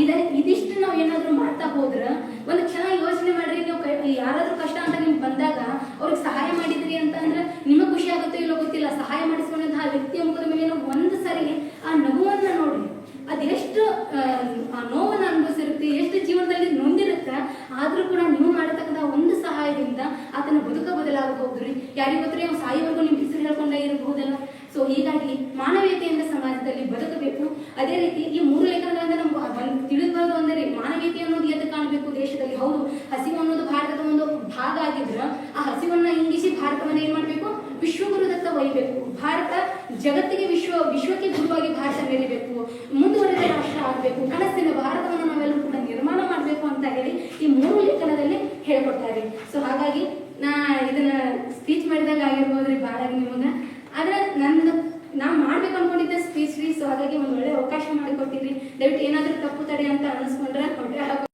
ಇದ ಇದಿಷ್ಟು ನಾವು ಏನಾದ್ರೂ ಮಾಡ್ತಾ ಹೋದ್ರ ಒಂದು ಕ್ಷಣ ಯೋಚನೆ ಮಾಡ್ರಿ, ನೀವು ಯಾರಾದ್ರೂ ಕಷ್ಟ ಅಂತ ನಿಮ್ಗೆ ಬಂದಾಗ ಅವ್ರಿಗೆ ಸಹಾಯ ಮಾಡಿದ್ರಿ ಅಂತ ಅಂದ್ರೆ ನಿಮಗೆ ಖುಷಿ ಆಗುತ್ತೋ ಇಲ್ಲೋ ಗೊತ್ತಿಲ್ಲ. ಸಹಾಯ ಮಾಡಿಸ್ಕೊಂಡಂತಹ ವ್ಯಕ್ತಿಯ ಮುಖದ ಮೇಲೆ ಒಂದು ಸರಿ ಆ ನಗುವನ್ನ ನೋಡ್ರಿ ಅದೆಷ್ಟು ನೋವನ್ನ ಅನುಭವಿಸಿರುತ್ತೆ, ಎಷ್ಟು ಜೀವನದಲ್ಲಿ ನೊಂದಿರುತ್ತೆ, ಆದ್ರೂ ಕೂಡ ನೀವು ಮಾಡತಕ್ಕಂಥ ಒಂದು ಸಹಾಯದಿಂದ ಆತನ ಬದುಕ ಬದಲಾಗಬಹುದು ರೀ ಯಾರಿಗಾದರೂ ಅವ್ನು ಸಾಯುವವರೆಗೂ ನಿಮ್ಮ ಹೆಸರು ಹೇಳ್ಕೊಂಡೇ ಇರಬಹುದಲ್ಲ. ಸೊ ಹೀಗಾಗಿ ಮಾನವೀಯತೆಯಿಂದ ಸಮಾಜದಲ್ಲಿ ಬದುಕಬೇಕು. ಅದೇ ರೀತಿ ಈ ಮೂರು ಲೇಖನಗಳಿಂದ ನಮ್ಗೆ ಒಂದು ಅಂದ್ರೆ ಅಂದರೆ ಮಾನವೀಯತೆ ಅನ್ನೋದು ಎದ್ದು ಕಾಣಬೇಕು ದೇಶದಲ್ಲಿ? ಹೌದು, ಹಸಿವು ಅನ್ನೋದು ಭಾರತದ ಒಂದು ಭಾಗ ಆಗಿದ್ರ ಆ ಹಸಿವನ್ನ ಇಂಗಿಸಿ ಭಾರತವನ್ನ ಏನ್ ಮಾಡ್ಬೇಕು? ವಿಶ್ವಗುರುದತ್ತ ಒಯ್ಬೇಕು ಭಾರತ ಜಗತ್ತಿಗೆ ವಿಶ್ವ, ವಿಶ್ವಕ್ಕೆ ಗುರುವಾಗಿ ಭಾರತ ಬೆಳಿಬೇಕು. ಮುಂದುವರೆದ ರಾಷ್ಟ್ರ ಆಗಬೇಕು. ಕನಸಿನ ಭಾರತವನ್ನು ನಾವೆಲ್ಲರೂ ಕೂಡ ನಿರ್ಮಾಣ ಮಾಡಬೇಕು ಅಂತ ಹೇಳಿ ಈ ಮೂರು ಲೇಖನದಲ್ಲಿ ಹೇಳ್ಕೊಡ್ತಾರೆ. ಸೊ ಹಾಗಾಗಿ ನಾ ಇದನ್ನ ಸ್ಪೀಚ್ ಮಾಡಿದಾಗ ಆಗಿರ್ಬೋದ್ರಿ, ಭಾಳ ನಿಮಗ. ಆದ್ರೆ ನನ್ನ ನಾ ಮಾಡ್ಬೇಕು ಅನ್ಕೊಂಡಿದ್ದೆ ಸ್ಪೀಚ್ ರೀ ಸೊ ಹಾಗಾಗಿ ಒಂದು ಒಳ್ಳೆ ಅವಕಾಶ ಮಾಡಿಕೊಟ್ಟಿದ್ರಿ. ದಯವಿಟ್ಟು ಏನಾದ್ರೂ ತಪ್ಪು ತಡೆ ಅಂತ ಅನಿಸ್ಕೊಂಡ್ರೆ